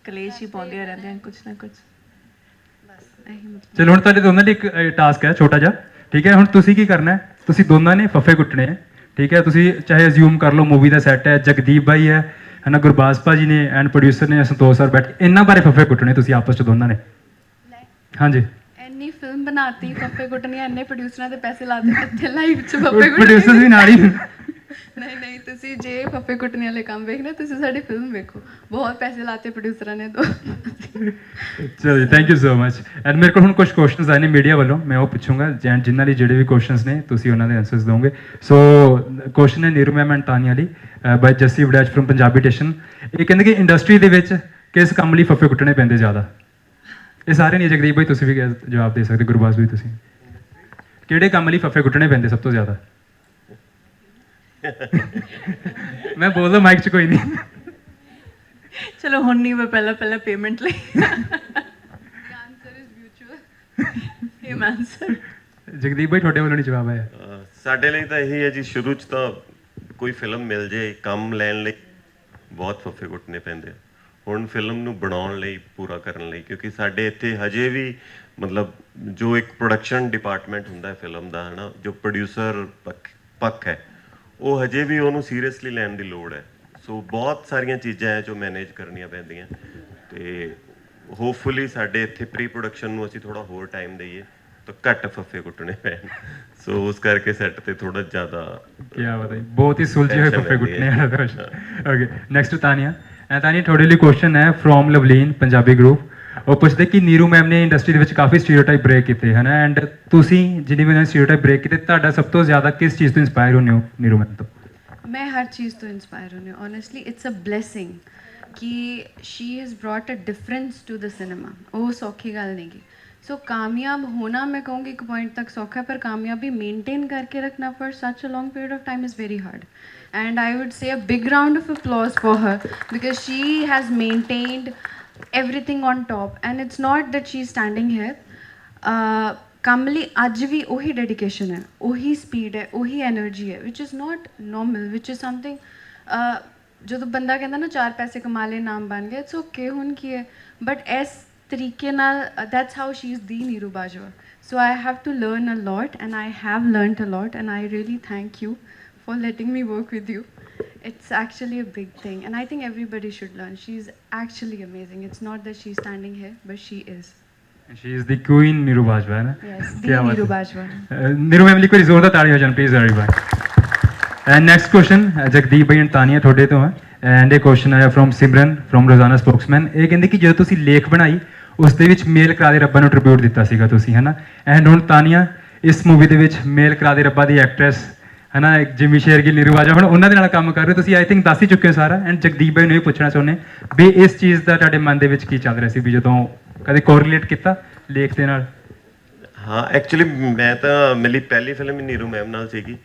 ਕਲੇਸ਼ ਹੀ ਪਾਉਂਦੇ ਰਹਿੰਦੇ ਹਨ ਨਾ ਮਤਲਬ। ਚਲੋ ਹੁਣ ਤੁਹਾਡੇ ਦੋਨਾਂ ਲਈ ਇੱਕ ਟਾਸਕ ਹੈ ਛੋਟਾ ਜਿਹਾ। ਠੀਕ ਹੈ ਹੁਣ ਤੁਸੀਂ ਕੀ ਕਰਨਾ ਹੈ? ਤੁਸੀਂ ਦੋਨਾਂ ਨੇ ਫੱਫੇ ਕੁੱਟਣੇ ਹੈ। ਠੀਕ ਹੈ ਤੁਸੀਂ ਚਾਹੇ ਅਸਿਊਮ ਕਰ ਲਓ ਮੂਵੀ ਦਾ ਸੈੱਟ ਹੈ ਜਗਦੀਪ ਭਾਈ ਹੈ ਹਨਾ ਗੁਰਬਾਜ਼ ਭਾਜੀ ਨੇ ਐਂਡ ਪ੍ਰੋਡਿਊਸਰ ਨੇ ਸੰਤੋਸ਼ ਸਰ ਬੈਠ ਕੇ ਇਹਨਾਂ ਬਾਰੇ ਫੱਫੇ ਕੁੱਟਣੇ ਤੁਸੀਂ ਆਪਸ ਚ ਦੋਨਾਂ ਨੇ। ਹਾਂਜੀ। ਇੰਨੀ ਫਿਲਮ ਬਣਾਤੀ ਫੱਫੇ ਕੁੱਟਣੀਆਂ ਇੰਨੇ ਪ੍ਰੋਡਿਊਸਰਾਂ ਦੇ ਪੈਸੇ ਲਾ ਦਿੱਤੇ ਇੱਥੇ ਲਾਈਵ 'ਚ ਫੱਫੇ ਪ੍ਰੋਡਿਊਸਰ ਕੁੱਟਣੀਆਂ ਵੀ ਨਾਲ ਹੀ। ਨਹੀਂ ਨਹੀਂ, ਤੁਸੀਂ ਜੇ ਫੱਫੇ ਕੁੱਟਣੇ ਵਾਲੇ ਕੰਮ ਵੇਖਣਾ ਤੁਸੀਂ ਸਾਡੀ ਫਿਲਮ ਵੇਖੋ। ਬਹੁਤ ਪੈਸੇ ਲਾਤੇ ਪ੍ਰੋਡਿਊਸਰਾਂ ਨੇ ਦੋ। ਚਲੋ thank you so much and ਮੇਰੇ ਕੋਲ ਹੁਣ ਕੁਝ ਕੁਐਸਚਨਸ ਆਏ ਨੇ ਮੀਡੀਆ ਵੱਲੋਂ, ਮੈਂ ਉਹ ਪੁੱਛੂੰਗਾ ਜਾਂ ਜਿਨ੍ਹਾਂ ਦੇ ਜਿਹੜੇ ਵੀ ਕੁਐਸਚਨਸ ਨੇ, ਤੁਸੀਂ ਉਹਨਾਂ ਦੇ ਆਨਸਰਸ ਦੋਗੇ ਸੋ ਕੁਐਸਚਨ ਹੈ ਨੀਰੂ ਮੈਮ ਐਂਡ ਤਾਨੀਆ ਲਈ ਬਾਈ ਜੱਸੀ ਵਡੈਚ ਫਰਮ ਪੰਜਾਬੀ ਟੇਸ਼ਨ ਇਹ ਕਹਿੰਦੇ ਕਿ ਇੰਡਸਟਰੀ ਦੇ ਵਿੱਚ ਕਿਸ ਕੰਮ ਲਈ ਫੱਫੇ ਕੁੱਟਣੇ ਪੈਂਦੇ ਜ਼ਿਆਦਾ? ਇਹ ਸਾਰੇ ਨਹੀਂ ਜਗਦੀਪ ਭਾਈ, ਤੁਸੀਂ ਵੀ ਜਵਾਬ ਦੇ ਸਕਦੇ, ਗੁਰਬਾਜ਼ ਵੀ ਤੁਸੀਂ। ਕਿਹੜੇ ਕੰਮ ਲਈ ਫੱਫੇ ਕੁੱਟਣੇ ਪੈਂਦੇ ਸਭ ਤੋਂ ਜ਼ਿਆਦਾ? ਮੈਂ ਬੋਲਦਾ ਮਾਈਕ 'ਚ ਕੋਈ ਨਹੀਂ। ਚਲੋ ਹੁਣ ਨਹੀਂ ਮੈਂ ਪਹਿਲਾਂ ਪਹਿਲਾਂ ਪੇਮੈਂਟ ਲਈ। ਇਹ ਆਨਸਰ ਜਗਦੀਪ ਭਾਈ ਤੁਹਾਡੇ ਵੱਲੋਂ ਨਹੀਂ ਜਵਾਬ ਆਇਆ। ਸਾਡੇ ਲਈ ਤਾਂ ਇਹੀ ਹੈ ਜੀ ਸ਼ੁਰੂ 'ਚ ਤਾਂ ਕੋਈ ਫਿਲਮ ਮਿਲ ਜੇ ਕੰਮ ਲੈਣ ਲਈ ਬਹੁਤ ਫੱਫੇ ਕੁੱਟਣੇ ਪੈਂਦੇ ਆ। ਹੁਣ ਫਿਲਮ ਨੂੰ ਬਣਾਉਣ ਲਈ ਪੂਰਾ ਕਰਨ ਲਈ ਕਿਉਂਕਿ ਸਾਡੇ ਇੱਥੇ ਹਜੇ ਵੀ ਮਤਲਬ ਜੋ ਇੱਕ ਪ੍ਰੋਡਕਸ਼ਨ ਡਿਪਾਰਟਮੈਂਟ ਹੁੰਦਾ ਹੈ ਫਿਲਮ ਦਾ ਹਨਾ ਜੋ ਪ੍ਰੋਡਿਊਸਰ ਪੱਖ ਹੈ ਉਹ ਹਜੇ ਵੀ ਉਹਨੂੰ ਸੀਰੀਅਸਲੀ ਲੈਣ ਦੀ ਲੋੜ ਹੈ। ਸੋ ਬਹੁਤ ਸਾਰੀਆਂ ਚੀਜ਼ਾਂ ਹੈ ਜੋ ਮੈਨੇਜ ਕਰਨੀਆਂ ਪੈਂਦੀਆਂ। ਤੇ ਹੋਪਫੁਲੀ ਸਾਡੇ ਇੱਥੇ ਪ੍ਰੀ ਪ੍ਰੋਡਕਸ਼ਨ ਨੂੰ ਅਸੀਂ ਥੋੜਾ ਹੋਰ ਟਾਈਮ ਦਈਏ ਤਾਂ ਘੱਟ ਫੱਫੇ ਕੁੱਟਣੇ ਪੈਣ। ਸੋ ਉਸ ਕਰਕੇ ਸੈੱਟ ਤੇ ਥੋੜਾ ਜ਼ਿਆਦਾ ਕੀ ਬਾਤ ਹੈ। ਬਹੁਤ ਹੀ ਸੁਲਝੇ ਹੋਏ ਫੱਫੇ ਕੁੱਟਣੇ question okay next Tania. Tania ਤੁਹਾਡੇ ਲਈ ਕੁਐਸਚਨ ਹੈ ਫਰੋਮ ਲਵਲੀਨ ਪੰਜਾਬੀ ਗਰੁੱਪ ਉਹ ਪੁੱਛਦੇ ਕਿ ਨੀਰੂ ਮੈਮ ਨੇ ਇੰਡਸਟਰੀ ਦੇ ਵਿੱਚ ਕਾਫੀ ਸਟੀਰੀਓਟਾਈਪ ਬ੍ਰੇਕ ਕੀਤੇ, ਹਨ? ਐਂਡ ਤੁਸੀਂ ਜਿੰਨੀ ਵੀ ਸਟੀਰੀਓਟਾਈਪ ਬ੍ਰੇਕ ਕੀਤੇ, ਤੁਹਾਡਾ ਸਭ ਤੋਂ ਜ਼ਿਆਦਾ ਕਿਸ ਚੀਜ਼ ਤੋਂ ਇਨਸਪਾਇਰ ਹੁੰਦੇ ਹੋ, ਨੀਰੂ ਮੈਮ ਤੋਂ? ਮੈਂ ਹਰ ਚੀਜ਼ ਤੋਂ ਇਨਸਪਾਇਰ ਹੁੰਦੀ ਹਾਂ ਓਨੈਸਟਲੀ ਇਟਸ ਅ ਬਲੇਸਿੰਗ ਕਿ she has brought a difference to the cinema ਉਹ ਸੌਖੀ ਗੱਲ ਨਹੀਂ ਗੀ। ਸੋ ਕਾਮਯਾਬ ਹੋਣਾ ਮੈਂ ਕਹੂੰਗੀ ਇੱਕ ਪੁਆਇੰਟ ਤੱਕ ਸੌਖਾ, ਪਰ ਕਾਮਯਾਬੀ ਮੇਨਟੇਨ ਕਰਕੇ ਰੱਖਣਾ for such a long period of time is very hard. And i would say a big round of applause for her because she has maintained everything on top. And it's not that she's standing here. Uh, Kamli aj ohi dedication hai ohi speed hai ohi energy hai which is not normal which is something ਜਦੋਂ ਬੰਦਾ ਕਹਿੰਦਾ ਨਾ ਚਾਰ ਪੈਸੇ ਕਮਾ ਲੈ ਨਾਮ ਬਣ ਗਿਆ ਇਟਸ ਓਕੇ ਹੁਣ ਕੀ ਹੈ ਬਟ ਇਸ ਤਰੀਕੇ ਨਾਲ that's how she is the Niru Bajwa so I have to a lot, and I I have learned a lot and I really you you for letting me work with It's actually a big thing, and I think everybody should learn. She's actually amazing. It's not that she's standing here, but she is. She is the queen Niru Bajwa ਹੈ ਨਾ Yes, the Niru। Bajwa. Niru ma'am ਲਈ ਕੋਈ ਜ਼ੋਰਦਾਰ ਤਾੜੀ ਹੋ ਜਾਣ please everyone and next question Jagdeep Bhai and Tania ਤੁਹਾਡੇ ਤੋਂ ਹੈ ਐਂਡ ਇਹ ਕੁਐਸਚਨ ਆਇਆ from Simran from Rozana Spokesman ਇਹ ਕਹਿੰਦੇ ਕਿ ਜਦੋਂ ਤੁਸੀਂ ਲੇਖ ਬਣਾਈ ਉਸ ਦੇ ਵਿੱਚ ਮੇਲ ਕਰਾ ਦੇ ਰੱਬਾ ਨੂੰ ਟ੍ਰਿਬਿਊਟ ਦਿੱਤਾ ਸੀਗਾ ਤੁਸੀਂ ਹਨਾ ਐਂਡ ਹੁਣ ਤਾਨੀਆ ਇਸ ਮੂਵੀ ਦੇ ਵਿੱਚ ਮੇਲ ਕਰਾ ਦੇ ਰੱਬਾ ਦੀ ਐਕਟ੍ਰੈਸ ਹਨਾ ਜਿਮੀ ਸ਼ੇਰਗਿਲ ਨੀਰੂ ਹੁਣ ਉਹਨਾਂ ਦੇ ਨਾਲ ਕੰਮ ਕਰ ਰਹੇ ਤੁਸੀਂ ਆਈ ਥਿੰਕ ਦੱਸ ਹੀ ਚੁੱਕੇ ਹੋ ਸਾਰਾ। ਐਂਡ ਜਗਦੀਪ ਭਾਈ ਨੂੰ ਇਹ ਪੁੱਛਣਾ ਚਾਹੁੰਦੇ ਵੀ ਇਸ ਚੀਜ਼ ਦਾ ਤੁਹਾਡੇ ਮਨ ਦੇ ਵਿੱਚ ਕੀ ਚੱਲ ਰਿਹਾ ਸੀ, ਵੀ ਜਦੋਂ ਕਦੇ ਕੋਰਿਲੇਟ ਕੀਤਾ ਲੇਖ ਦੇ ਨਾਲ? ਹਾਂ ਐਕਚੁਅਲੀ ਮੈਂ ਤਾਂ, ਮੇਰੀ ਪਹਿਲੀ ਫਿਲਮ ਨੀਰੂ ਮੈਮ ਨਾਲ ਸੀਗੀ।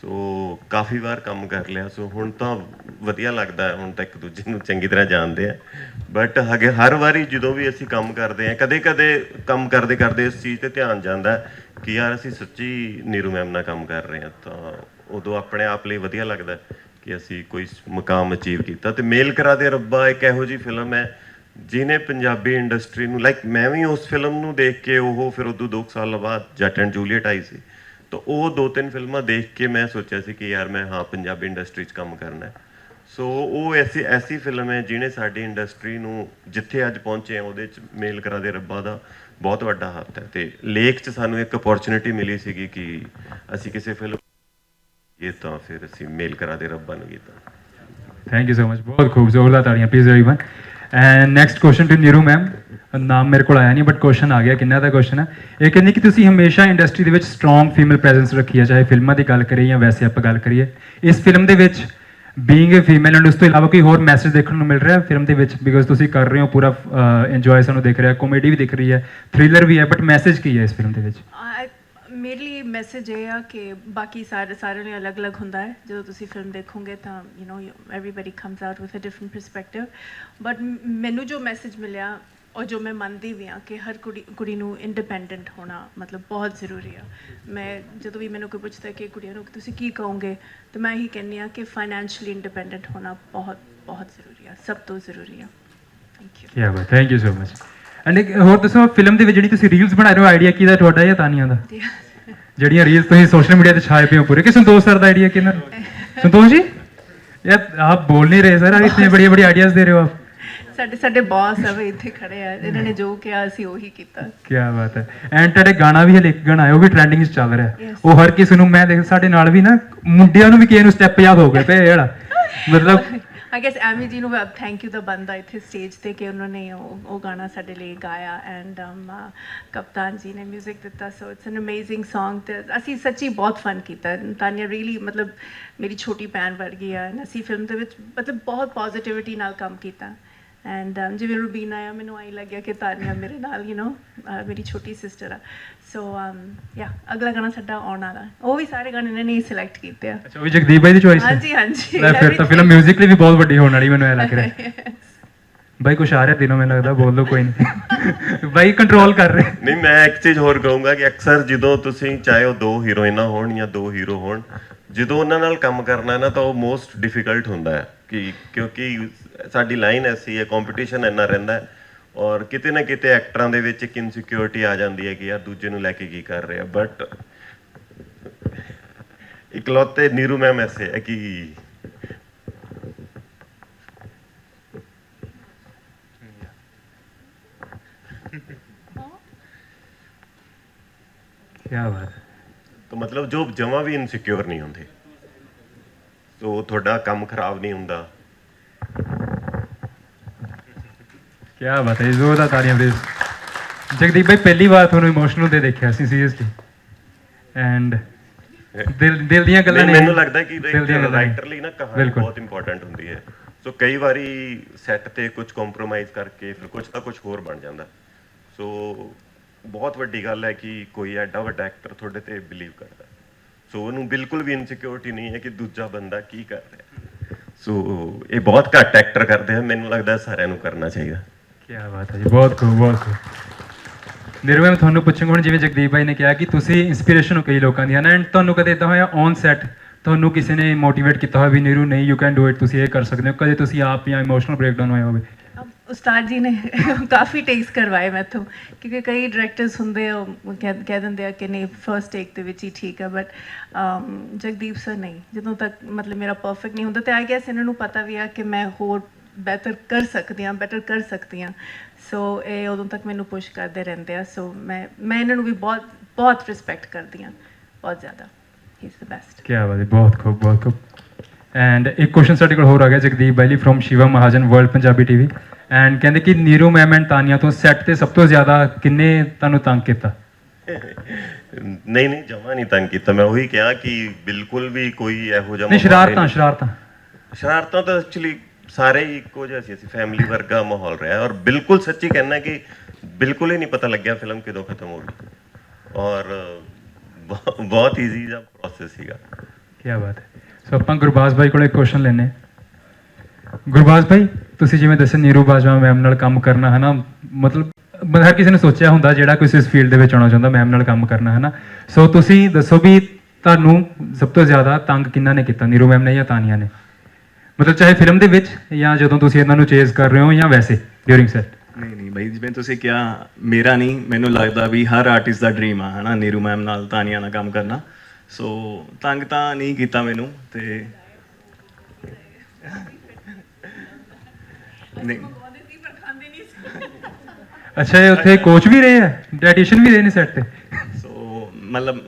ਸੋ ਕਾਫੀ ਵਾਰ ਕੰਮ ਕਰ ਲਿਆ। ਸੋ ਹੁਣ ਤਾਂ ਵਧੀਆ ਲੱਗਦਾ ਹੁਣ ਤਾਂ ਇੱਕ ਦੂਜੇ ਨੂੰ ਚੰਗੀ ਤਰ੍ਹਾਂ ਜਾਣਦੇ ਆ। ਬਟ ਹਗੇ, ਹਰ ਵਾਰੀ ਜਦੋਂ ਵੀ ਅਸੀਂ ਕੰਮ ਕਰਦੇ ਆ ਕਦੇ ਕਦੇ ਕੰਮ ਕਰਦੇ ਕਰਦੇ ਇਸ ਚੀਜ਼ ਤੇ ਧਿਆਨ ਜਾਂਦਾ ਕਿ ਯਾਰ ਅਸੀਂ ਸੱਚੀ ਨੀਰੂ ਮੈਮ ਨਾਲ ਕੰਮ ਕਰ ਰਹੇ ਹਾਂ, ਤਾਂ ਉਦੋਂ ਆਪਣੇ ਆਪ ਲਈ ਵਧੀਆ ਲੱਗਦਾ ਕਿ ਅਸੀਂ ਕੋਈ ਮੁਕਾਮ ਅਚੀਵ ਕੀਤਾ ਤੇ ਮੇਲ ਕਰਾ ਦੇ ਰੱਬਾ, ਇੱਕ ਇਹੋ ਜੀ ਫਿਲਮ ਹੈ ਜਿਹਨੇ ਪੰਜਾਬੀ ਇੰਡਸਟਰੀ ਨੂੰ ਲਾਈਕ ਮੈਂ ਵੀ ਉਸ ਫਿਲਮ ਨੂੰ ਦੇਖ ਕੇ ਉਹ ਫਿਰ ਉਦੋਂ 2 ਸਾਲ ਬਾਅਦ ਜੱਟ ਐਂਡ ਜੂਲੀਅਟ ਆਈ ਸੀ। ਤਾਂ ਉਹ ਦੋ ਤਿੰਨ ਫਿਲਮਾਂ ਦੇਖ ਕੇ ਮੈਂ ਸੋਚਿਆ ਸੀ ਕਿ ਯਾਰ ਮੈਂ, ਹਾਂ, ਪੰਜਾਬੀ ਇੰਡਸਟਰੀ 'ਚ ਕੰਮ ਕਰਨਾ ਹੈ। ਸੋ ਉਹ ਐਸੀ ਐਸੀ ਫਿਲਮ ਹੈ ਜਿਹਨੇ ਸਾਡੀ ਇੰਡਸਟਰੀ ਨੂੰ ਜਿੱਥੇ ਅੱਜ ਪਹੁੰਚੇ ਆ ਉਹਦੇ 'ਚ ਮੇਲ ਕਰਾ ਦੇ ਰੱਬਾ ਦਾ। ਬਹੁਤ ਵੱਡਾ ਹੱਥ ਹੈ ਤੇ ਲੇਖ 'ਚ ਸਾਨੂੰ ਇੱਕ ਅਪੋਰਚੁਨਿਟੀ ਮਿਲੀ ਸੀਗੀ ਕਿ ਅਸੀਂ ਕਿਸੇ ਫਿਲਮ ਇਹ ਤਾਂ ਫਿਰ ਅਸੀਂ ਮੇਲ ਕਰਾ ਦੇ ਰੱਬਾ ਨੂੰ ਕੀਤਾ ਥੈਂਕ ਯੂ ਸੋ ਮਚ ਬਹੁਤ ਖੂਬ ਜ਼ੋਰਦਾਰ ਤਾੜੀਆਂ please everyone and next question to Neeru ma'am ਨਾਮ ਮੇਰੇ ਕੋਲ ਆਇਆ ਨਹੀਂ ਬਟ ਕੁਐਸਚਨ ਆ ਗਿਆ ਕਿੰਨਾ ਦਾ ਕੁਐਸਚਨ ਹੈ ਇਹ ਕਹਿੰਦੇ ਕਿ ਤੁਸੀਂ ਹਮੇਸ਼ਾ ਇੰਡਸਟਰੀ ਦੇ ਵਿੱਚ ਸਟਰੋਂਗ ਫੀਮੇਲ ਪ੍ਰੈਜ਼ੈਂਸ ਰੱਖੀ ਹੈ ਚਾਹੇ ਫਿਲਮਾਂ ਦੀ ਗੱਲ ਕਰੀਏ ਜਾਂ ਵੈਸੇ ਆਪਾਂ ਗੱਲ ਕਰੀਏ ਇਸ ਫਿਲਮ ਦੇ ਵਿੱਚ ਬੀਇੰਗ ਅ ਫੀਮੇਲ ਐਂਡ ਉਸ ਤੋਂ ਇਲਾਵਾ ਕੋਈ ਹੋਰ ਮੈਸੇਜ ਦੇਖਣ ਨੂੰ ਮਿਲ ਰਿਹਾ ਫਿਲਮ ਦੇ ਵਿੱਚ ਬਿਕੋਜ਼ ਤੁਸੀਂ ਕਰ ਰਹੇ ਹੋ ਪੂਰਾ ਇੰਜੋਏ ਸਾਨੂੰ ਦੇਖ ਰਿਹਾ ਕਾਮੇਡੀ ਵੀ ਦਿਖ ਰਹੀ ਹੈ ਥ੍ਰਿਲਰ ਵੀ ਹੈ ਬਟ ਮੈਸੇਜ ਕੀ ਹੈ ਇਸ ਫਿਲਮ ਦੇ ਵਿੱਚ I- ਮੇਰੇ ਲਈ ਮੈਸੇਜ ਇਹ ਆ ਕਿ ਬਾਕੀ ਸਾਰੇ ਸਾਰਿਆਂ ਲਈ ਅਲੱਗ-ਅਲੱਗ ਹੁੰਦਾ ਹੈ ਜਦੋਂ ਤੁਸੀਂ ਫਿਲਮ ਦੇਖੋਗੇ ਤਾਂ you know everybody comes out with a different perspective but ਮੈਨੂੰ ਜੋ ਮੈਸੇਜ ਮਿਲਿਆ ਔਰ ਜੋ ਮੈਂ ਮੰਨਦੀ ਵੀ ਆ ਕਿ ਹਰ ਕੁੜੀ ਕੁੜੀ ਨੂੰ ਇੰਡੀਪੈਂਡੈਂਟ ਹੋਣਾ ਮਤਲਬ ਬਹੁਤ ਜ਼ਰੂਰੀ ਆ। ਮੈਂ ਜਦੋਂ ਵੀ ਮੈਨੂੰ ਕੋਈ ਪੁੱਛਦਾ ਕਿ ਕੁੜੀਆਂ ਨੂੰ ਤੁਸੀਂ ਕੀ ਕਹੋਗੇ ਤਾਂ ਮੈਂ ਇਹੀ ਕਹਿੰਦੀ ਆ ਕਿ ਫਾਈਨੈਂਸ਼ੀਅਲੀ ਇੰਡੀਪੈਂਡੈਂਟ ਹੋਣਾ ਬਹੁਤ ਬਹੁਤ ਜ਼ਰੂਰੀ ਆ ਸਭ ਤੋਂ ਜ਼ਰੂਰੀ ਆ। ਥੈਂਕ ਯੂ ਕੀ ਬਾਤ thank you so much and ਇੱਕ ਹੋਰ ਦੱਸੋ ਫਿਲਮ ਦੇ ਵਿੱਚ ਜਿਹੜੀ ਤੁਸੀਂ ਰੀਲਸ ਬਣਾ ਰਹੇ ਹੋ ਆਈਡੀਆ ਕਿਹਦਾ ਤੁਹਾਡਾ ਜਾਂ ਤਾਨੀਆਂ ਦਾ? ਜਿਹੜੀਆਂ ਰੀਲਸ ਤੁਸੀਂ ਸੋਸ਼ਲ ਮੀਡੀਆ ਤੇ ਛਾਏ ਪਏ ਹੋ ਪੂਰੇ। ਕਿ ਸੰਤੋਸ਼ ਸਰ ਦਾ ਆਈਡੀਆ ਕਿਹਨਾਂ ਸੰਤੋਸ਼ ਜੀ? ਯਾਰ ਆਪ ਬੋਲ ਨਹੀਂ ਰਹੇ ਸਰ ਇਤਨੇ ਬੜੀ ਬੜੀ ਆਈਡੀਆਜ਼ ਦੇ ਰਹੇ ਹੋ ਆਪ। ਸਾਡੇ ਸਾਡੇ ਬੌਸ ਆ ਵੀ ਇੱਥੇ ਖੜੇ ਆ। ਇਹਨਾਂ ਨੇ ਜੋ ਕਿਹਾ ਅਸੀਂ ਉਹੀ ਕੀਤਾ। ਕੀ ਬਾਤ ਹੈ। ਐਂਡ ਤੁਹਾਡੇ ਗਾਣਾ ਵੀ ਹਲੇ ਇੱਕ ਗਾਣਾ ਹੈ ਉਹ ਵੀ ਟ੍ਰੈਂਡਿੰਗ 'ਚ ਚੱਲ ਰਿਹਾ। Yes. ਉਹ ਹਰ ਕਿਸੇ ਨੂੰ ਮੈਂ ਦੇਖ ਸਾਡੇ ਨਾਲ ਵੀ ਨਾ ਮੁੰਡਿਆਂ ਨੂੰ ਵੀ ਕਿਸੇ ਨੂੰ ਸਟੈਪ ਯਾਦ ਹੋ ਗਏ ਪਏ ਇਹ ਵਾਲਾ। ਮਤਲਬ ਆਈ ਗੈਸ ਐਮੀ ਜੀ ਨੂੰ ਥੈਂਕ ਯੂ ਦਾ ਬੰਦਾ ਇੱਥੇ ਸਟੇਜ ਤੇ ਕਿ ਉਹਨਾਂ ਨੇ ਉਹ ਉਹ ਗਾਣਾ ਸਾਡੇ ਲਈ ਗਾਇਆ। ਐਂਡ ਕਪਤਾਨ ਜੀ ਨੇ 뮤직 ਦਿੱਤਾ so it's an amazing Song ਤੇ ਅਸੀਂ ਸੱਚੀ ਬਹੁਤ ਫਨ ਕੀਤਾ। ਤਾਨੀਆ ਰੀਲੀ ਮਤਲਬ ਮੇਰੀ ਛੋਟੀ ਭੈਣ ਵਰਗੀ ਆ and ਅਸੀਂ ਫਿਲਮ ਦੇ ਵਿੱਚ ਮਤਲਬ ਬਹੁਤ ਪੋਜ਼ਿਟਿਵਿਟੀ ਨਾਲ ਕੰਮ ਕੀਤਾ। ਐਂਡ um, ਜਿਵੇਂ ਰੂਬੀਨਾ ਆ ਮੈਨੂੰ ਆਈ ਲੱਗਿਆ ਕਿ ਤਾਨੀਆ ਮੇਰੇ ਨਾਲ ਯੂ نو ਮੇਰੀ ਛੋਟੀ ਸਿਸਟਰ ਆ। ਸੋ ਯਾ um, ਅਗਲਾ ਗਾਣਾ ਸਾਡਾ ਆਉਣ ਵਾਲਾ ਉਹ ਵੀ ਸਾਰੇ ਗਾਣੇ ਇਹਨਾਂ ਨੇ ਸਿਲੈਕਟ ਕੀਤੇ ਆ। ਅੱਛਾ ਉਹ ਜਗਦੀਪ ਬਾਈ ਦੀ ਚੋਇਸ ਹੈ? ਹਾਂਜੀ ਹਾਂਜੀ। ਫਿਰ ਤਾਂ ਫਿਲਮ 뮤직ਲੀ ਵੀ ਬਹੁਤ ਵੱਡੀ ਹੋਣ ਵਾਲੀ ਮੈਨੂੰ ਇਹ ਲੱਗ ਰਿਹਾ। ਬਾਈ ਕੁਛ ਆ ਰਿਹਾ ਦਿਨੋਂ ਮੈਨੂੰ ਲੱਗਦਾ ਬੋਲ ਲਓ ਕੋਈ ਨਹੀਂ ਬਾਈ ਕੰਟਰੋਲ ਕਰ ਰਹੇ। ਨਹੀਂ ਮੈਂ ਇੱਕ ਚੀਜ਼ ਹੋਰ ਕਹੂੰਗਾ ਕਿ ਅਕਸਰ ਜਦੋਂ ਤੁਸੀਂ ਚਾਹੇ ਉਹ ਦੋ ਹੀਰੋਇਨਾਂ ਹੋਣ ਜਾਂ ਦੋ ਹੀਰੋ ਹੋਣ ਜਦੋਂ ਉਹਨਾਂ ਨਾਲ ਕੰਮ ਕਰਨਾ ਨਾ, ਤਾਂ ਉਹ ਮੋਸਟ ਡਿਫਿਕਲਟ ਹੁੰਦਾ ਹੈ ਕਿ ਕਿਉਂਕਿ ਸਾਡੀ ਲਾਈਨ ਐਸੀ ਹੈ ਕੰਪੀਟੀਸ਼ਨ ਇੰਨਾ ਰਹਿੰਦਾ ਹੈ ਔਰ ਕਿਤੇ ਨਾ ਕਿਤੇ ਐਕਟਰਾਂ ਦੇ ਵਿੱਚ ਇੱਕ ਇਨਸਿਕਿਉਰਿਟੀ ਆ ਜਾਂਦੀ ਹੈ ਕਿ ਯਾਰ ਦੂਜੇ ਨੂੰ ਲੈ ਕੇ ਕੀ ਕਰ ਰਹੇ। ਆ ਬਟ ਇਕਲੌਤੇ ਨੀਰੂ ਮੈਮ ਐਸੇ ਹੈ ਕਿ ਕੀ ਬਾਤ ਹੈ। ਤਾਂ ਮਤਲਬ ਜੋ ਜਮਾਂ ਵੀ ਇਨਸਿਕਿਉਰ ਨਹੀਂ ਹੁੰਦੇ। ਸੋ ਤੁਹਾਡਾ ਕੰਮ ਖਰਾਬ ਨਹੀਂ ਹੁੰਦਾ। ਕੀ ਬਾਤ ਹੈ ਜ਼ੋਰਦਾਰ ਤਾੜੀਆਂ ਪਲੀਜ਼ ਜਗਦੀਪ ਭਾਈ ਪਹਿਲੀ ਵਾਰ ਤੁਹਾਨੂੰ ਇਮੋਸ਼ਨਲ ਤੇ ਦੇਖਿਆ ਸੀ ਸੀਰੀਅਸਲੀ ਐਂਡ ਦਿਲ ਦਿਲ ਦੀਆਂ ਗੱਲਾਂ ਨੇ। ਮੈਨੂੰ ਲੱਗਦਾ ਕਿ। ਰਾਈਟਰ ਲਈ ਨਾ ਕਹਾਣੀ। ਬਹੁਤ ਇੰਪੋਰਟੈਂਟ ਹੁੰਦੀ ਹੈ। ਸੋ ਕਈ ਵਾਰੀ ਸੈੱਟ ਤੇ ਕੁਝ ਕੰਪਰੋਮਾਈਜ਼ ਕਰਕੇ ਫਿਰ ਕੁਝ ਤਾਂ ਕੁਝ ਹੋਰ ਬਣ ਜਾਂਦਾ। ਸੋ ਬਹੁਤ ਵੱਡੀ ਗੱਲ ਹੈ ਕਿ ਕੋਈ ਐਡਾ ਵੱਡਾ ਐਕਟਰ ਤੁਹਾਡੇ ਤੇ ਬਿਲੀਵ ਕਰਦਾ ਸੋ ਉਹਨੂੰ ਬਿਲਕੁਲ ਵੀ ਇਨਸਿਕਿਉਰਿਟੀ ਨਹੀਂ ਹੈ ਕਿ ਦੂਜਾ ਬੰਦਾ ਕੀ ਕਰ ਰਿਹਾ। ਸੋ ਇਹ ਬਹੁਤ ਘੱਟ ਐਕਟਰ ਕਰਦੇ ਆ, ਮੈਨੂੰ ਲੱਗਦਾ ਸਾਰਿਆਂ ਨੂੰ ਕਰਨਾ ਚਾਹੀਦਾ। ਕੀ ਬਾਤ ਹੈ ਜੀ, ਬਹੁਤ ਖੂਬ ਬਹੁਤ ਖੂਬ। ਨਿਰਵੈ, ਮੈਂ ਤੁਹਾਨੂੰ ਪੁੱਛੂੰਗਾ ਹੁਣ, ਜਿਵੇਂ ਜਗਦੀਪ ਭਾਈ ਨੇ ਕਿਹਾ ਕਿ ਤੁਸੀਂ ਇਨਸਪੀਰੇਸ਼ਨ ਹੋ ਕਈ ਲੋਕਾਂ ਦੀ, ਹਨ? ਐਂਡ ਤੁਹਾਨੂੰ ਕਦੇ ਇਦਾਂ ਹੋਇਆ ਔਨ ਸੈਟ ਤੁਹਾਨੂੰ ਕਿਸੇ ਨੇ ਮੋਟੀਵੇਟ ਕੀਤਾ ਹੋਵੇ ਵੀ, ਨੀਰੂ, ਨਹੀਂ ਯੂ ਕੈਨ ਡੂ ਇਟ ਤੁਸੀਂ ਇਹ ਕਰ ਸਕਦੇ ਹੋ। ਕਦੇ ਤੁਸੀਂ ਆਪ ਜਾਂ ਇਮੋਸ਼ਨਲ ਬ੍ਰੇਕਡਾਊਨ ਹੋਇਆ ਹੋਵੇ? ਉਸਤਾਦ ਜੀ ਨੇ ਕਾਫੀ ਟੇਕਸ ਕਰਵਾਏ ਮੈਥੋਂ, ਕਿਉਂਕਿ ਕਈ ਡਾਇਰੈਕਟਰਸ ਹੁੰਦੇ ਆ, ਉਹ ਕਹਿ ਕਹਿ ਦਿੰਦੇ ਆ ਕਿ ਨਹੀਂ ਫਰਸਟ ਟੇਕ ਦੇ ਵਿੱਚ ਹੀ ਠੀਕ ਆ ਬਟ ਜਗਦੀਪ ਸਰ ਨਹੀਂ, ਜਦੋਂ ਤੱਕ ਮਤਲਬ ਮੇਰਾ ਪਰਫੈਕਟ ਨਹੀਂ ਹੁੰਦਾ, ਤੇ ਆਈ ਗੈਸ ਇਹਨਾਂ ਨੂੰ ਪਤਾ ਵੀ ਆ ਕਿ ਮੈਂ ਹੋਰ ਬਿਹਤਰ ਕਰ ਸਕਦੀ ਹਾਂ ਬੈਟਰ ਕਰ ਸਕਦੀ ਹਾਂ। ਸੋ ਇਹ ਉਦੋਂ ਤੱਕ ਮੈਨੂੰ ਪੁਸ਼ ਕਰਦੇ ਰਹਿੰਦੇ ਆ ਸੋ ਮੈਂ ਮੈਂ ਇਹਨਾਂ ਨੂੰ ਵੀ ਬਹੁਤ ਬਹੁਤ ਰਿਸਪੈਕਟ ਕਰਦੀ ਹਾਂ, ਬਹੁਤ ਜ਼ਿਆਦਾ। ਹੀ ਇਜ਼ ਦ ਬੈਸਟ ਕੀ ਬਾਤ ਹੈ, ਬਹੁਤ ਖੂਬ ਬਹੁਤ ਖੂਬ। ਐਂਡ ਇੱਕ ਕੁਐਸਚਨ ਸਾਡੇ ਕੋਲ ਹੋਰ ਆ ਗਿਆ, ਜਗਦੀਪ ਬਾਈ from Shiva Mahajan world Punjabi TV and ਕਹਿੰਦੇ ਕਿ ਨੀਰੂ ਮੈਮ ਐਂਡ ਤਾਨੀਆ ਤੋਂ ਸੈੱਟ ਤੇ ਸਭ ਤੋਂ ਜ਼ਿਆਦਾ ਕਿੰਨੇ ਤੁਹਾਨੂੰ ਤੰਗ ਕੀਤਾ? ਨਹੀਂ ਨਹੀਂ ਜਮਾ ਨਹੀਂ ਤੰਗ ਕੀਤਾ। ਮੈਂ ਉਹੀ ਕਿਹਾ ਕਿ ਬਿਲਕੁਲ ਵੀ ਕੋਈ ਇਹੋ ਜਿਹਾ ਨਹੀਂ ਸ਼ਰਾਰਤਾਂ। ਸ਼ਰਾਰਤਾਂ। ਸ਼ਰਾਰਤਾਂ ਤਾਂ ਐਕਚੁਅਲੀ ਸਾਰੇ ਹੀ ਇੱਕੋ ਜਿਹੇ ਸੀ। ਅਸੀਂ ਫੈਮਿਲੀ ਵਰਗਾ ਮਾਹੌਲ ਰਿਹਾ। ਔਰ ਬਿਲਕੁਲ ਸੱਚੀ ਕਹਿਣਾ ਕਿ ਬਿਲਕੁਲ ਹੀ ਨਹੀਂ ਪਤਾ ਲੱਗਿਆ ਫਿਲਮ ਕਦੋਂ ਖਤਮ ਹੋ ਗਈ ਔਰ ਬਹੁ- ਬਹੁਤ ਈਜ਼ੀ ਜਿਹਾ ਪ੍ਰੋਸੈਸ ਸੀਗਾ। ਕੀ ਬਾਤ ਹੈ। ਸੋ ਆਪਾਂ ਗੁਰਬਾਜ਼ ਭਾਈ ਕੋਲ ਕੁਐਸਚਨ ਲੈਨੇ ਗੁਰਬਾਜ਼ ਭਾਈ ਤੁਸੀਂ ਜਿਵੇਂ ਦੱਸਿਆ, ਨੀਰੂ ਬਾਜਵਾ ਮੈਮ ਨਾਲ ਕੰਮ ਕਰਨਾ ਹੈ ਨਾ ਮਤਲਬ ਬ- ਹਰ ਕਿਸੇ ਨੇ ਸੋਚਿਆ ਹੁੰਦਾ ਜਿਹੜਾ ਕੋਈ ਇਸ ਫੀਲਡ ਦੇ ਵਿੱਚ ਆਉਣਾ ਚਾਹੁੰਦਾ ਮੈਮ ਨਾਲ ਕੰਮ ਕਰਨਾ ਹੈ ਸੋ ਤੁਸੀਂ ਦੱਸੋ ਵੀ ਤੁਹਾਨੂੰ ਸਭ ਤੋਂ ਜ਼ਿਆਦਾ ਤੰਗ ਕਿੰਨਾ ਨੇ ਕੀਤਾ? ਨੀਰੂ ਮੈਮ ਨੇ ਜਾਂ ਤਾਨੀਆ ਨੇ? ਮਤਲਬ ਚਾਹੇ ਫਿਲਮ ਦੇ ਵਿੱਚ ਜਾਂ ਜਦੋਂ ਤੁਸੀਂ ਇਹਨਾਂ ਨੂੰ ਚੇਜ਼ ਕਰ ਰਹੇ ਹੋ ਜਾਂ ਵੈਸੇ ਡਿਊਰਿੰਗ ਸੈਟ ਨਹੀਂ ਨਹੀਂ, ਬਾਈ, ਜਿਵੇਂ ਤੁਸੀਂ ਕਿਹਾ, ਮੇਰਾ ਨਹੀਂ, ਮੈਨੂੰ ਲੱਗਦਾ ਵੀ ਹਰ ਆਰਟਿਸਟ ਦਾ ਡ੍ਰੀਮ ਆ, ਹਨਾ? ਨੀਰੂ ਮੈਮ ਨਾਲ ਤਾਨੀਆ ਨਾਲ ਕੰਮ ਕਰਨਾ। ਸੋ ਤੰਗ ਤਾਂ ਨਹੀਂ ਕੀਤਾ ਮੈਨੂੰ, ਤੇ ਨਹੀਂ। ਅੱਛਾ ਇਹ ਉੱਥੇ ਕੋਚ ਵੀ ਰਹੇ ਆ? ਡਾਈਟੀਸ਼ੀਅਨ ਵੀ ਰਹੇ ਨੇ ਸੈਟ ਤੇ? ਸੋ ਮਤਲਬ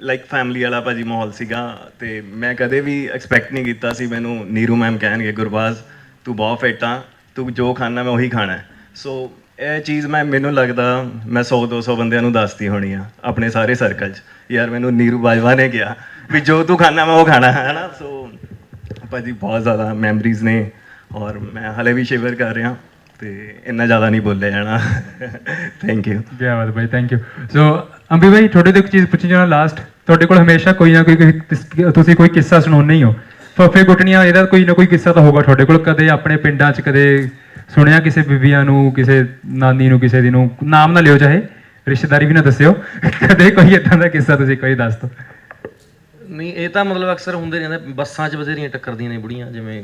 ਲਾਈਕ ਫੈਮਿਲੀ ਵਾਲਾ ਭਾਜੀ ਮਾਹੌਲ ਸੀਗਾ ਤੇ ਮੈਂ ਕਦੇ ਵੀ ਐਕਸਪੈਕਟ ਨਹੀਂ ਕੀਤਾ ਸੀ ਮੈਨੂੰ ਨੀਰੂ ਮੈਮ ਕਹਿਣਗੇ ਗੁਰਬਾਜ਼ ਤੂੰ ਬਹੁਤ ਫਿੱਟ ਆ ਤੂੰ ਜੋ ਖਾਣਾ ਮੈਂ ਉਹੀ ਖਾਣਾ। ਸੋ ਇਹ ਚੀਜ਼ ਮੈਂ ਮੈਨੂੰ ਲੱਗਦਾ ਮੈਂ 100 200 ਬੰਦਿਆਂ ਨੂੰ ਦੱਸਤੀ ਹੋਣੀ ਆ ਆਪਣੇ ਸਾਰੇ ਸਰਕਲ 'ਚ। ਯਾਰ ਮੈਨੂੰ ਨੀਰੂ ਬਾਜਵਾ ਨੇ ਕਿਹਾ ਵੀ ਜੋ ਤੂੰ ਖਾਣਾ ਮੈਂ ਉਹ ਖਾਣਾ ਹੈ ਨਾ ਸੋ ਭਾਜੀ ਬਹੁਤ ਜ਼ਿਆਦਾ ਮੈਮਰੀਜ਼ ਨੇ। ਔਰ ਮੈਂ ਹਲੇ ਵੀ ਸ਼ਿਵਰ ਕਰ ਰਿਹਾ ਤੇ ਇੰਨਾ ਜ਼ਿਆਦਾ ਨਹੀਂ ਬੋਲਿਆ ਜਾਣਾ। ਥੈਂਕ ਯੂ ਬਾਤ ਭਾਈ ਥੈਂਕ ਯੂ ਸੋ ਅੰਬੀ ਭਾਈ ਤੁਹਾਡੇ ਤੋਂ ਇੱਕ ਚੀਜ਼ ਪੁੱਛੀ ਜਾਣਾ ਲਾਸਟ ਤੁਹਾਡੇ ਕੋਲ ਹਮੇਸ਼ਾ ਕੋਈ ਨਾ ਕੋਈ ਕੋਈ- ਤੁਸੀਂ ਕੋਈ ਕਿੱਸਾ ਸੁਣਾਉਂਦੇ ਹੀ ਹੋ। ਫੱਫੇ ਗੁੱਟਣੀਆਂ ਇਹਦਾ ਕੋਈ ਨਾ ਕੋਈ ਕਿੱਸਾ ਤਾਂ ਹੋਗਾ ਤੁਹਾਡੇ ਕੋਲ। ਕਦੇ ਆਪਣੇ ਪਿੰਡਾਂ 'ਚ ਕਦੇ ਸੁਣਿਆ ਕਿਸੇ ਬੀਬੀਆਂ ਨੂੰ ਕਿਸੇ ਨਾਨੀ ਨੂੰ ਕਿਸੇ ਦੀ ਨੂੰ? ਨਾਮ ਨਾ ਲਿਓ ਚਾਹੇ ਰਿਸ਼ਤੇਦਾਰੀ ਵੀ ਨਾ ਦੱਸਿਓ। ਕਦੇ ਕੋਈ ਇਦਾਂ ਦਾ ਕਿੱਸਾ ਤੁਸੀਂ ਕੋਈ ਦੱਸ ਦਿਓ। ਨਹੀਂ ਇਹ ਤਾਂ ਮਤਲਬ ਅਕਸਰ ਹੁੰਦੇ ਰਹਿੰਦੇ ਬੱਸਾਂ 'ਚ ਬਥੇਰੀਆਂ ਟੱਕਰਦੀਆਂ ਨੇ ਬੁੜੀਆਂ ਜਿਵੇਂ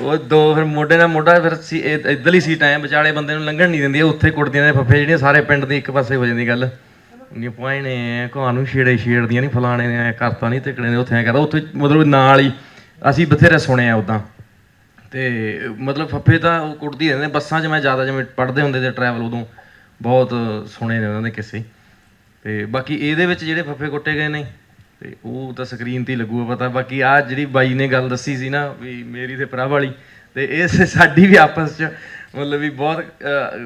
ਉਹ ਦੋ ਫਿਰ ਮੋਢੇ ਨਾਲ ਮੋਢਾ, ਫਿਰ ਸੀ ਇੱਧਰਲੀ ਸੀਟ ਐ ਵਿਚਾਲੇ ਬੰਦੇ ਨੂੰ ਲੰਘਣ ਨਹੀਂ ਦਿੰਦੀ ਉੱਥੇ ਕੁੱਟਦੀਆਂ ਨੇ ਫੱਫੇ ਜਿਹੜੀਆਂ ਸਾਰੇ ਪਿੰਡ ਦੀ ਇੱਕ ਪਾਸੇ ਹੋ ਜਾਂਦੀ ਗੱਲ। ਨੀ ਪੁਆਇ ਨੇ ਤੁਹਾਨੂੰ ਛੇੜੇ ਛੇੜਦੀਆਂ ਨਹੀਂ ਫਲਾਣੇ ਨੇ, ਐ ਕਰਤਾ ਨਹੀਂ, ਤਿਕੜੇ ਨੇ, ਉੱਥੇ ਐ ਕਰਦਾ, ਉੱਥੇ ਮਤਲਬ ਨਾਲ ਹੀ, ਅਸੀਂ ਬਥੇਰੇ ਸੁਣਿਆ ਉਦਾਂ। ਤੇ ਮਤਲਬ ਫੱਫੇ ਤਾਂ ਉਹ ਕੁੱਟਦੀ ਰਹਿੰਦੇ ਬੱਸਾਂ 'ਚ ਮੈਂ ਜ਼ਿਆਦਾ ਜਿਵੇਂ ਪੜ੍ਹਦੇ ਹੁੰਦੇ ਤੇ ਟਰੈਵਲ ਉਦੋਂ ਬਹੁਤ ਸੁਣੇ ਨੇ ਉਹਨਾਂ ਦੇ ਕਿੱਸੇ। ਤੇ ਬਾਕੀ ਇਹਦੇ ਵਿੱਚ ਜਿਹੜੇ ਫੱਫੇ ਕੁੱਟੇ ਗਏ ਨੇ ਤੇ ਉਹ ਤਾਂ ਸਕਰੀਨ ਤੇ ਹੀ ਲੱਗੂਗਾ ਪਤਾ। ਬਾਕੀ ਆ ਜਿਹੜੀ ਬਾਈ ਨੇ ਗੱਲ ਦੱਸੀ ਸੀ ਨਾ ਵੀ ਮੇਰੀ ਤੇ ਪ੍ਰਭ ਵਾਲੀ ਤੇ ਇਹ ਸਾਡੀ ਵੀ ਆਪਸ 'ਚ ਮਤਲਬ ਵੀ ਬਹੁਤ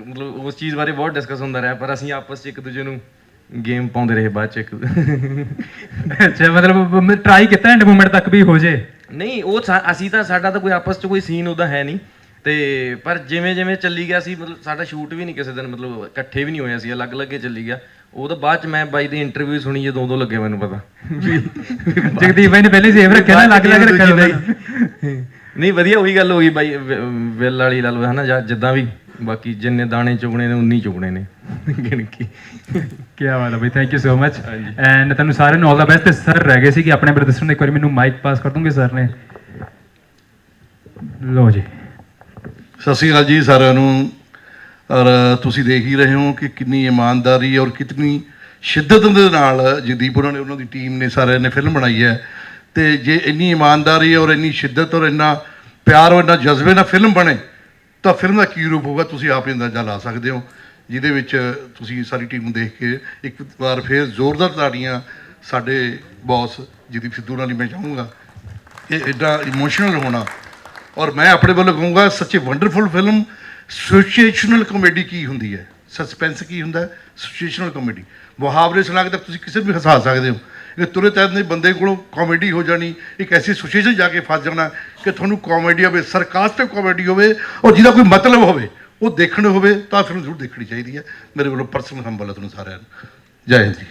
ਮਤਲਬ ਉਸ ਚੀਜ਼ ਬਾਰੇ ਬਹੁਤ ਡਿਸਕਸ ਹੁੰਦਾ ਰਿਹਾ ਪਰ ਅਸੀਂ ਆਪਸ 'ਚ ਇੱਕ ਦੂਜੇ ਨੂੰ ਗੇਮ ਪਾਉਂਦੇ ਰਹੇ ਬਾਅਦ 'ਚ ਇੱਕ ਅੱਛਾ ਮਤਲਬ ਟਰਾਈ ਕੀਤਾ ਐਂਡ ਮੂਮੈਂਟ ਤੱਕ ਵੀ ਹੋ ਜੇ? ਨਹੀਂ ਉਹ ਅਸੀਂ ਤਾਂ ਸਾਡਾ ਤਾਂ ਕੋਈ ਆਪਸ 'ਚ ਕੋਈ ਸੀਨ ਉਹਦਾ ਹੈ ਨਹੀਂ। ਤੇ ਪਰ ਜਿਵੇਂ ਜਿਵੇਂ ਚੱਲੀ ਗਿਆ ਸੀ ਮਤਲਬ ਸਾਡਾ ਸ਼ੂਟ ਵੀ ਨਹੀਂ ਕਿਸੇ ਦਿਨ ਮਤਲਬ ਇਕੱਠੇ ਵੀ ਨਹੀਂ ਹੋਏ ਸੀ ਅਲੱਗ-ਅਲੱਗ ਹੀ ਚੱਲੀ ਗਿਆ। ਉਹ ਤਾਂ ਬਾਅਦ 'ਚ ਮੈਂ ਬਾਈ ਦੀ ਇੰਟਰਵਿਊ ਸੁਣੀ ਜਦੋਂ ਉਦੋਂ ਲੱਗੇ ਮੈਨੂੰ ਪਤਾ। ਜਗਦੀਪ ਭਾਈ ਨੇ ਪਹਿਲੇ ਸੇਵ ਰੱਖਿਆ ਨਾ ਅਲੱਗ ਅਲੱਗ ਰੱਖਿਆ ਹੁੰਦਾ ਸੀ। ਨਹੀਂ ਵਧੀਆ ਉਹੀ ਗੱਲ ਹੋ ਗਈ ਬਾਈ ਵ- ਵਿਲ ਵਾਲੀ ਲਾ ਲਓ ਹਨਾ ਜਿੱਦਾਂ ਵੀ ਬਾਕੀ ਜਿੰਨੇ ਦਾਣੇ ਚੁਗਣੇ ਨੇ ਉਨੀ ਚੁਗਣੇ ਨੇ। ਗਿਣ ਕੇ। ਕੀ ਬਾਤ ਹੈ ਬਈ thank you so much and ਤੁਹਾਨੂੰ ਸਾਰਿਆਂ ਨੂੰ ਆਲ ਦਾ ਬੈਸਟ ਤੇ ਸਰ ਰਹਿ ਗਏ ਸੀ ਕਿ ਆਪਣੇ ਬਾਰੇ ਦੱਸਣ ਦੇ ਇੱਕ ਵਾਰੀ ਮੈਨੂੰ ਮਾਈਕ ਪਾਸ ਕਰ ਦੂੰਗੇ ਸਰ ਨੇ? ਲੋ ਜੀ। ਸਤਿ ਸ਼੍ਰੀ ਅਕਾਲ ਜੀ ਸਾਰਿਆਂ ਨੂੰ। ਔਰ ਤੁਸੀਂ ਦੇਖ ਹੀ ਰਹੇ ਹੋ ਕਿ ਕਿੰਨੀ ਇਮਾਨਦਾਰੀ ਔਰ ਕਿੰਨੀ ਸ਼ਿੱਦਤ ਦੇ ਨਾਲ ਜਗਦੀਪ ਉਹਨਾਂ ਨੇ ਉਹਨਾਂ ਦੀ ਟੀਮ ਨੇ ਸਾਰਿਆਂ ਨੇ ਫਿਲਮ ਬਣਾਈ ਹੈ। ਤੇ ਜੇ ਇੰਨੀ ਇਮਾਨਦਾਰੀ ਔਰ ਇੰਨੀ ਸ਼ਿੱਦਤ ਔਰ ਇੰਨਾ ਪਿਆਰ ਔਰ ਇੰਨਾ ਜਜ਼ਬੇ ਨਾਲ ਫਿਲਮ ਬਣੇ, ਤਾਂ ਫਿਲਮ ਦਾ ਕੀ ਰੂਪ ਹੋਊਗਾ ਤੁਸੀਂ ਆਪ ਹੀ ਅੰਦਾਜ਼ਾ ਲਾ ਸਕਦੇ ਹੋ, ਜਿਹਦੇ ਵਿੱਚ ਤੁਸੀਂ ਸਾਰੀ ਟੀਮ ਨੂੰ ਦੇਖ ਕੇ ਇੱਕ ਵਾਰ ਫੇਰ ਜ਼ੋਰਦਾਰ ਤਾੜੀਆਂ ਸਾਡੇ ਬੌਸ ਜਗਦੀਪ ਸਿੱਧੂ ਨਾਲ ਹੀ ਮੈਂ ਚਾਹੂੰਗਾ ਕਿ ਐਡਾ ਇਮੋਸ਼ਨਲ ਹੋਣਾ। ਔਰ ਮੈਂ ਆਪਣੇ ਵੱਲੋਂ ਕਹੂੰਗਾ, ਸੱਚੀ ਵੰਡਰਫੁਲ ਫਿਲਮ ਸਿਚੁਏਸ਼ਨਲ ਕਮੇਡੀ ਕੀ ਹੁੰਦੀ ਹੈ? ਸਸਪੈਂਸ ਕੀ ਹੁੰਦਾ ਹੈ? ਸਿਚੁਏਸ਼ਨਲ ਕਮੇਡੀ ਮੁਹਾਵਰੇ ਸੁਣਾ ਕੇ ਤਾਂ ਤੁਸੀਂ ਕਿਸੇ ਨੂੰ ਵੀ ਹਸਾ ਸਕਦੇ ਹੋ। ਇਹ ਤੁਰੇ ਤੈਨ ਦੇ ਬੰਦੇ ਕੋਲੋਂ ਕਾਮੇਡੀ ਹੋ ਜਾਣੀ, ਇੱਕ ਐਸੀ ਸਿਚੁਏਸ਼ਨ ਜਾ ਕੇ ਫਸ ਜਾਣਾ ਕਿ ਤੁਹਾਨੂੰ ਕਾਮੇਡੀ ਹੋਵੇ ਸਰਕਾਸਟਿਕ ਕਾਮੇਡੀ ਹੋਵੇ, ਔਰ ਜਿਹਦਾ ਕੋਈ ਮਤਲਬ ਹੋਵੇ, ਉਹ ਦੇਖਣ ਹੋਵੇ, ਤਾਂ ਫਿਲਮ ਜ਼ਰੂਰ ਦੇਖਣੀ ਚਾਹੀਦੀ ਹੈ। ਮੇਰੇ ਵੱਲੋਂ ਪਰਸਨਲ ਹੰਬਲ ਹੈ ਤੁਹਾਨੂੰ ਸਾਰਿਆਂ ਨੂੰ। ਜੈ ਹਿੰਦ ਜੀ।